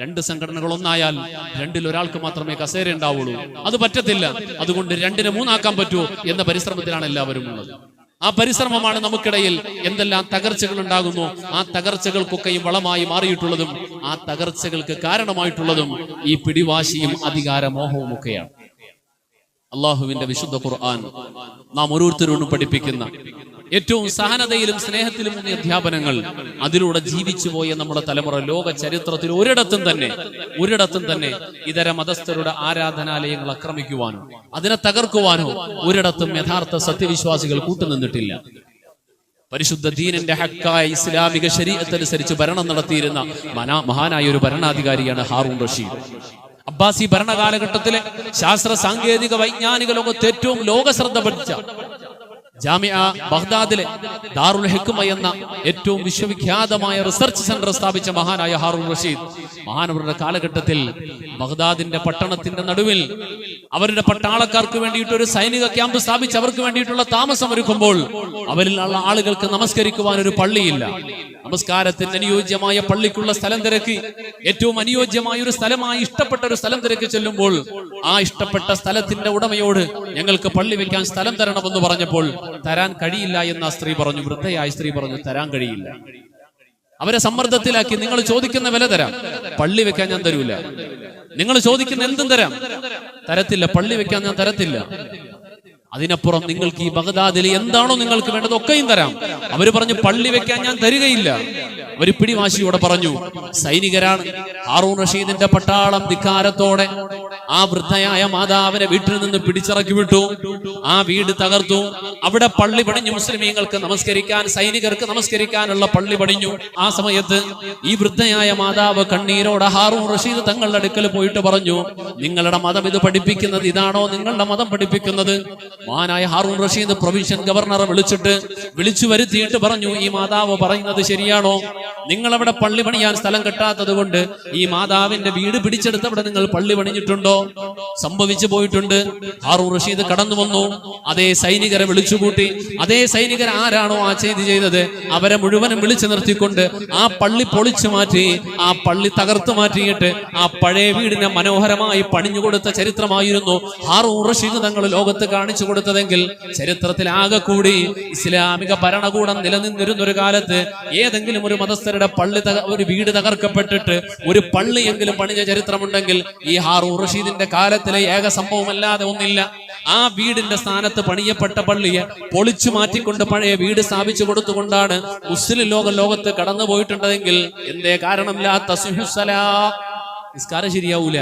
രണ്ട് സംഘടനകൾ ഒന്നായാൽ രണ്ടിൽ ഒരാൾക്ക് മാത്രമേ കസേര ഉണ്ടാവുള്ളൂ. അത് പറ്റത്തില്ല. അതുകൊണ്ട് രണ്ടിനെ മൂന്നാക്കാൻ പറ്റുമോ എന്ന പരിശ്രമത്തിലാണ് എല്ലാവരും ഉള്ളത്. ആ പരിശ്രമമാണ് നമുക്കിടയിൽ. എന്തെല്ലാം തകർച്ചകൾ ഉണ്ടാകുന്നു ആ തകർച്ചകൾക്കൊക്കെയും വളമായി മാറിയിട്ടുള്ളതും ആ തകർച്ചകൾക്ക് കാരണമായിട്ടുള്ളതും ഈ പിടിവാശിയും അധികാരമോഹവും ഒക്കെയാണ് അള്ളാഹുവിന്റെ വിശുദ്ധ ഖുർആൻ നാം ഓരോരുത്തരോടും പഠിപ്പിക്കുന്ന ഏറ്റവും സഹനതയിലും സ്നേഹത്തിലും മുങ്ങിയ അധ്യാപനങ്ങൾ അതിലൂടെ ജീവിച്ചു പോയ നമ്മുടെ തലമുറ ലോക ചരിത്രത്തിൽ ഒരിടത്തും തന്നെ ഒരിടത്തും തന്നെ ഇതര മതസ്ഥരുടെ ആരാധനാലയങ്ങൾ ആക്രമിക്കുവാനോ അതിനെ തകർക്കുവാനോ ഒരിടത്തും യഥാർത്ഥ സത്യവിശ്വാസികൾ കൂട്ടുനിന്നിട്ടില്ല. പരിശുദ്ധ ദീനിന്റെ ഹക്കായ ഇസ്ലാമിക ശരീരത്തനുസരിച്ച് ഭരണം നടത്തിയിരുന്ന മനാ- മഹാനായ ഒരു ഭരണാധികാരിയാണ് ഹാറൂൺ റഷീദ്. അബ്ബാസി ഭരണകാലഘട്ടത്തിലെ ശാസ്ത്ര സാങ്കേതിക വൈജ്ഞാനിക ലോകത്ത് ഏറ്റവും ലോകശ്രദ്ധ പഠിച്ച ജാമിയ ബഗ്ദാദിലെ ദാറുൽ ഹിക്മ എന്ന ഏറ്റവും വിശ്വവിഖ്യാതമായ റിസർച്ച് സെന്റർ സ്ഥാപിച്ച മഹാനായ ഹാറൂൺ റഷീദ് മഹാനവരുടെ കാലഘട്ടത്തിൽ ബഗ്ദാദിന്റെ പട്ടണത്തിന്റെ നടുവിൽ അവരുടെ പട്ടാളക്കാർക്ക് വേണ്ടിയിട്ട് ഒരു സൈനിക ക്യാമ്പ് സ്ഥാപിച്ച് അവർക്ക് വേണ്ടിയിട്ടുള്ള താമസം ഒരുക്കുമ്പോൾ അവരിൽ ഉള്ള ആളുകൾക്ക് നമസ്കരിക്കുവാൻ ഒരു പള്ളിയില്ല. നമസ്കാരത്തിന് അനുയോജ്യമായ പള്ളിക്കുള്ള സ്ഥലം തിരക്കി ഏറ്റവും അനുയോജ്യമായ ഒരു സ്ഥലമായി ഇഷ്ടപ്പെട്ട ഒരു സ്ഥലം തിരക്കി ചെല്ലുമ്പോൾ ആ ഇഷ്ടപ്പെട്ട സ്ഥലത്തിന്റെ ഉടമയോട് ഞങ്ങൾക്ക് പള്ളി വെക്കാൻ സ്ഥലം തരണമെന്ന് പറഞ്ഞപ്പോൾ തരാൻ കഴിയില്ല എന്ന് ആ സ്ത്രീ പറഞ്ഞു വൃദ്ധയായ സ്ത്രീ പറഞ്ഞു തരാൻ കഴിയില്ല. അവരെ സമ്മർദ്ദത്തിലാക്കി നിങ്ങൾ ചോദിക്കുന്ന വില തരാം പള്ളി വെക്കാൻ ഞാൻ തരൂല. നിങ്ങൾ ചോദിക്കുന്ന എന്തും തരാം. തരത്തില്ല പള്ളി വെക്കാൻ ഞാൻ തരത്തില്ല. അതിനപ്പുറം നിങ്ങൾക്ക് ഈ ബഗദാദിൽ എന്താണോ നിങ്ങൾക്ക് വേണ്ടത് ഒക്കെയും തരാം. അവർ പറഞ്ഞു പള്ളി വെക്കാൻ ഞാൻ തരികയില്ല. അവർ പിടിവാശിയോടെ പറഞ്ഞു സൈനികരാണ് ഹാറൂൺ റഷീദിന്റെ പട്ടാളം ധിക്കാരത്തോടെ ആ വൃദ്ധയായ മാതാവിനെ വീട്ടിൽ നിന്ന് പിടിച്ചിറക്കി വിട്ടു. ആ വീട് തകർത്തു. അവിടെ പള്ളി പണിഞ്ഞു മുസ്ലിമീങ്ങൾക്ക് നമസ്കരിക്കാൻ സൈനികർക്ക് നമസ്കരിക്കാനുള്ള പള്ളി പണിഞ്ഞു. ആ സമയത്ത് ഈ വൃദ്ധയായ മാതാവ് കണ്ണീരോടെ ഹാറൂൺ റഷീദ് തങ്ങളുടെ അടുക്കൽ പോയിട്ട് പറഞ്ഞു നിങ്ങളുടെ മതം ഇത് പഠിപ്പിക്കുന്നത് ഇതാണോ? നിങ്ങളുടെ മതം പഠിപ്പിക്കുന്നത് മഹാനായ ഹാറൂൺ റഷീദ് പ്രൊവിൻഷ്യൻ ഗവർണറെ വിളിച്ചിട്ട് വിളിച്ചു വരുത്തിയിട്ട് പറഞ്ഞു ഈ മാതാവ് പറയുന്നത് ശരിയാണോ? നിങ്ങൾ അവിടെ പള്ളി പണിയാൻ സ്ഥലം കിട്ടാത്തത് ഈ മാതാവിന്റെ വീട് പിടിച്ചെടുത്ത് അവിടെ നിങ്ങൾ പള്ളി പണിഞ്ഞിട്ടുണ്ടോ? സംഭവിച്ചു പോയിട്ടുണ്ട്. ഹാറൂൺ റഷീദ് കടന്നു വന്നു. അതേ സൈനികരെ വിളിച്ചുകൂട്ടി. അതേ സൈനികർ ആരാണോ ആ ചെയ്തി ചെയ്തത്? അവരെ മുഴുവനും വിളിച്ചു നിർത്തിക്കൊണ്ട് ആ പള്ളി പൊളിച്ചു മാറ്റി ആ പള്ളി തകർത്തു മാറ്റിയിട്ട് ആ പഴയ വീടിനെ മനോഹരമായി പണിഞ്ഞു കൊടുത്ത ചരിത്രമായിരുന്നു ഹാറൂൺ റഷീദ് തങ്ങൾ ലോകത്ത് കാണിച്ചു കൊടുത്തതെങ്കിൽ ചരിത്രത്തിൽ ആകെ കൂടി ഇസ്ലാമിക ഭരണകൂടം നിലനിന്നിരുന്ന ഒരു കാലത്ത് ഏതെങ്കിലും ഒരു മതസ്ഥരുടെ പള്ളി ഒരു വീട് തകർക്കപ്പെട്ടിട്ട് ഒരു പള്ളിയെങ്കിലും പണിഞ്ഞ ചരിത്രമുണ്ടെങ്കിൽ ഈ ഹാറു റഷീദിന്റെ കാലത്തിലെ ഏക സംഭവമല്ലാതെ ഒന്നില്ല. ആ വീടിന്റെ സ്ഥാനത്ത് പണിയപ്പെട്ട പള്ളിയെ പൊളിച്ചു മാറ്റിക്കൊണ്ട് പഴയ വീട് സ്ഥാപിച്ചു കൊടുത്തുകൊണ്ടാണ് മുസ്ലിം ലോകം ലോകത്ത് കടന്നു പോയിട്ടുണ്ടെങ്കിൽ എന്തേ കാരണമില്ലാത്ത നിസ്കാരം ശരിയാവൂല.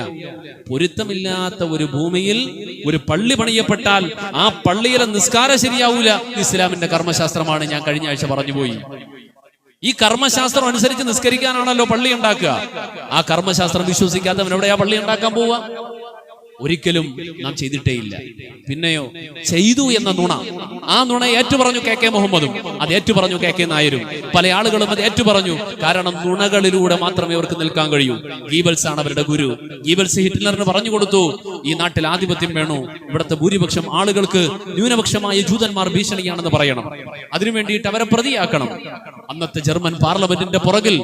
പൊരുത്തമില്ലാത്ത ഒരു ഭൂമിയിൽ ഒരു പള്ളി പണിയപ്പെട്ടാൽ ആ പള്ളിയിലെ നിസ്കാരം ശരിയാവൂല. ഇസ്ലാമിന്റെ കർമ്മശാസ്ത്രമാണ്. ഞാൻ കഴിഞ്ഞ ആഴ്ച പറഞ്ഞുപോയി. ഈ കർമ്മശാസ്ത്രം അനുസരിച്ച് നിസ്കരിക്കാനാണല്ലോ പള്ളി ഉണ്ടാക്കുക. ആ കർമ്മശാസ്ത്രം വിശ്വസിക്കാത്തവൻ എവിടെയാ പള്ളി ഉണ്ടാക്കാൻ പോവുക? ഒരിക്കലും നാം ചെയ്തിട്ടേയില്ല. പിന്നെയോ ചെയ്തു എന്ന നുണ. ആ നുണ ഏറ്റുപറഞ്ഞു കെ കെ മുഹമ്മദും അത് ഏറ്റുപറഞ്ഞു കെ കെ നായരും. പല ആളുകളും അത് ഏറ്റുപറഞ്ഞു. കാരണം നുണകളിലൂടെ മാത്രമേ അവർക്ക് നിൽക്കാൻ കഴിയൂ. ഗീബൽസ് ആണ് അവരുടെ ഗുരു. ഗീബൽസ് ഹിറ്റ്ലറിന് പറഞ്ഞു കൊടുത്തു ഈ നാട്ടിൽ ആധിപത്യം വേണു? ഇവിടുത്തെ ഭൂരിപക്ഷം ആളുകൾക്ക് ന്യൂനപക്ഷമായ ജൂതന്മാർ ഭീഷണിയാണെന്ന് പറയണം. അതിനു വേണ്ടിയിട്ട് അവരെ പ്രതിയാക്കണം. അന്നത്തെ ജർമ്മൻ പാർലമെന്റിന്റെ പുറകിൽ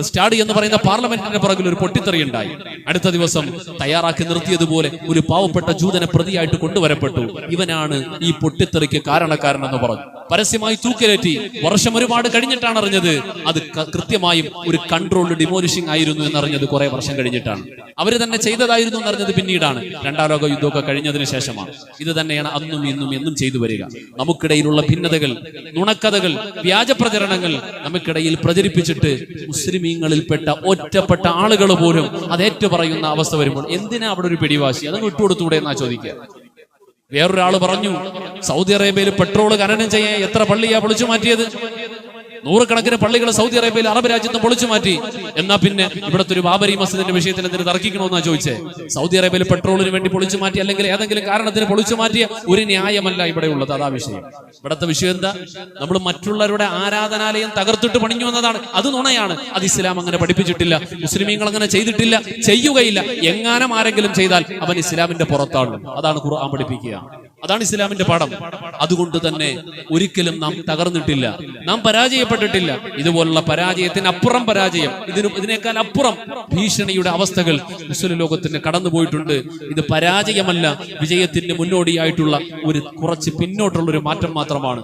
സ്റ്റാഡി എന്ന് പറയുന്ന പാർലമെന്റിന്റെ പുറകിൽ ഒരു പൊട്ടിത്തെറിയുണ്ടായി അടുത്ത ദിവസം തയ്യാറാക്കി നിർത്തിയതുപോലെ ഒരു പാവപ്പെട്ട ജൂതനെ പ്രതിയായിട്ട് കൊണ്ടുവരപ്പെട്ടു. ഇവനാണ് ഈ പൊട്ടിത്തെറിക്ക് കാരണക്കാരൻ എന്ന് പറഞ്ഞു. പരസ്യമായി തൂക്കിലേറ്റി. വർഷം ഒരുപാട് കഴിഞ്ഞിട്ടാണ് അറിഞ്ഞത്. അത് കൃത്യമായും ഒരു കൺട്രോൾഡ് ഡിമോലിഷിംഗ് ആയിരുന്നു എന്നറിഞ്ഞത് കുറെ വർഷം കഴിഞ്ഞിട്ടാണ്. അവർ തന്നെ ചെയ്തതായിരുന്നു എന്നറിഞ്ഞത് പിന്നീടാണ്. രണ്ടാം ലോക യുദ്ധമൊക്കെ കഴിഞ്ഞതിന് ശേഷമാണ്. ഇത് തന്നെയാണ് അന്നും ഇന്നും എന്നും ചെയ്തു വരിക. നമുക്കിടയിലുള്ള ഭിന്നതകൾ നുണക്കഥകൾ വ്യാജ പ്രചരണങ്ങൾ നമുക്കിടയിൽ പ്രചരിപ്പിച്ചിട്ട് മുസ്ലിമീങ്ങളിൽപ്പെട്ട ഒറ്റപ്പെട്ട ആളുകൾ പോലും അത് ഏറ്റുപറയുന്ന അവസ്ഥ വരുമ്പോൾ എന്തിനാ അവിടെ ഒരു പിടിവാശി അതങ്ങ് വിട്ടുകൊടുത്തൂടെ എന്നാ ചോദിക്കുക? വേറൊരാൾ പറഞ്ഞു സൗദി അറേബ്യയിൽ പെട്രോൾ ഖനനം ചെയ്യാൻ എത്ര പള്ളിയാ പൊളിച്ചു മാറ്റിയത്? നൂറുകണക്കിന് പള്ളികൾ സൗദി അറേബ്യയിൽ അറബ് രാജ്യത്ത് പൊളിച്ചു മാറ്റി. എന്നാ പിന്നെ ഇവിടുത്തെ ഒരു ബാബരി മസ്ജിദിന്റെ വിഷയത്തിൽ എന്തിനു തർക്കിക്കണമെന്നാ ചോദിച്ചേ? സൗദി അറേബ്യയിൽ പെട്രോളിന് വേണ്ടി പൊളിച്ചു മാറ്റി അല്ലെങ്കിൽ ഏതെങ്കിലും കാരണത്തിന് പൊളിച്ചു മാറ്റിയ ഒരു ന്യായമല്ല ഇവിടെ ഉള്ളത്. അതാ വിഷയം. ഇവിടുത്തെ വിഷയം എന്താ? നമ്മൾ മറ്റുള്ളവരുടെ ആരാധനാലയം തകർത്തിട്ട് പണിഞ്ഞു എന്നതാണ്. അത് നുണയാണ്. അത് ഇസ്ലാം അങ്ങനെ പഠിപ്പിച്ചിട്ടില്ല. മുസ്ലിമീങ്ങൾ അങ്ങനെ ചെയ്തിട്ടില്ല. ചെയ്യുകയില്ല. എങ്ങാനും ആരെങ്കിലും ചെയ്താൽ അവൻ ഇസ്ലാമിന്റെ പുറത്താണ് അതാണ് ഖുർആൻ പഠിപ്പിക്കുക. അതാണ് ഇസ്ലാമിന്റെ പാഠം. അതുകൊണ്ട് തന്നെ ഒരിക്കലും നാം തകർന്നിട്ടില്ല. നാം പരാജയപ്പെട്ടിട്ടില്ല. ഇതുപോലുള്ള പരാജയത്തിന് അപ്പുറം പരാജയം. ഇതിന് ഇതിനേക്കാൾ അപ്പുറം ഭീഷണിയുടെ അവസ്ഥകൾ മുസ്ലിം ലോകത്തിന് കടന്നുപോയിട്ടുണ്ട്. ഇത് പരാജയമല്ല. വിജയത്തിന്റെ മുന്നോടിയായിട്ടുള്ള ഒരു കുറച്ച് പിന്നോട്ടുള്ള ഒരു മാറ്റം മാത്രമാണ്.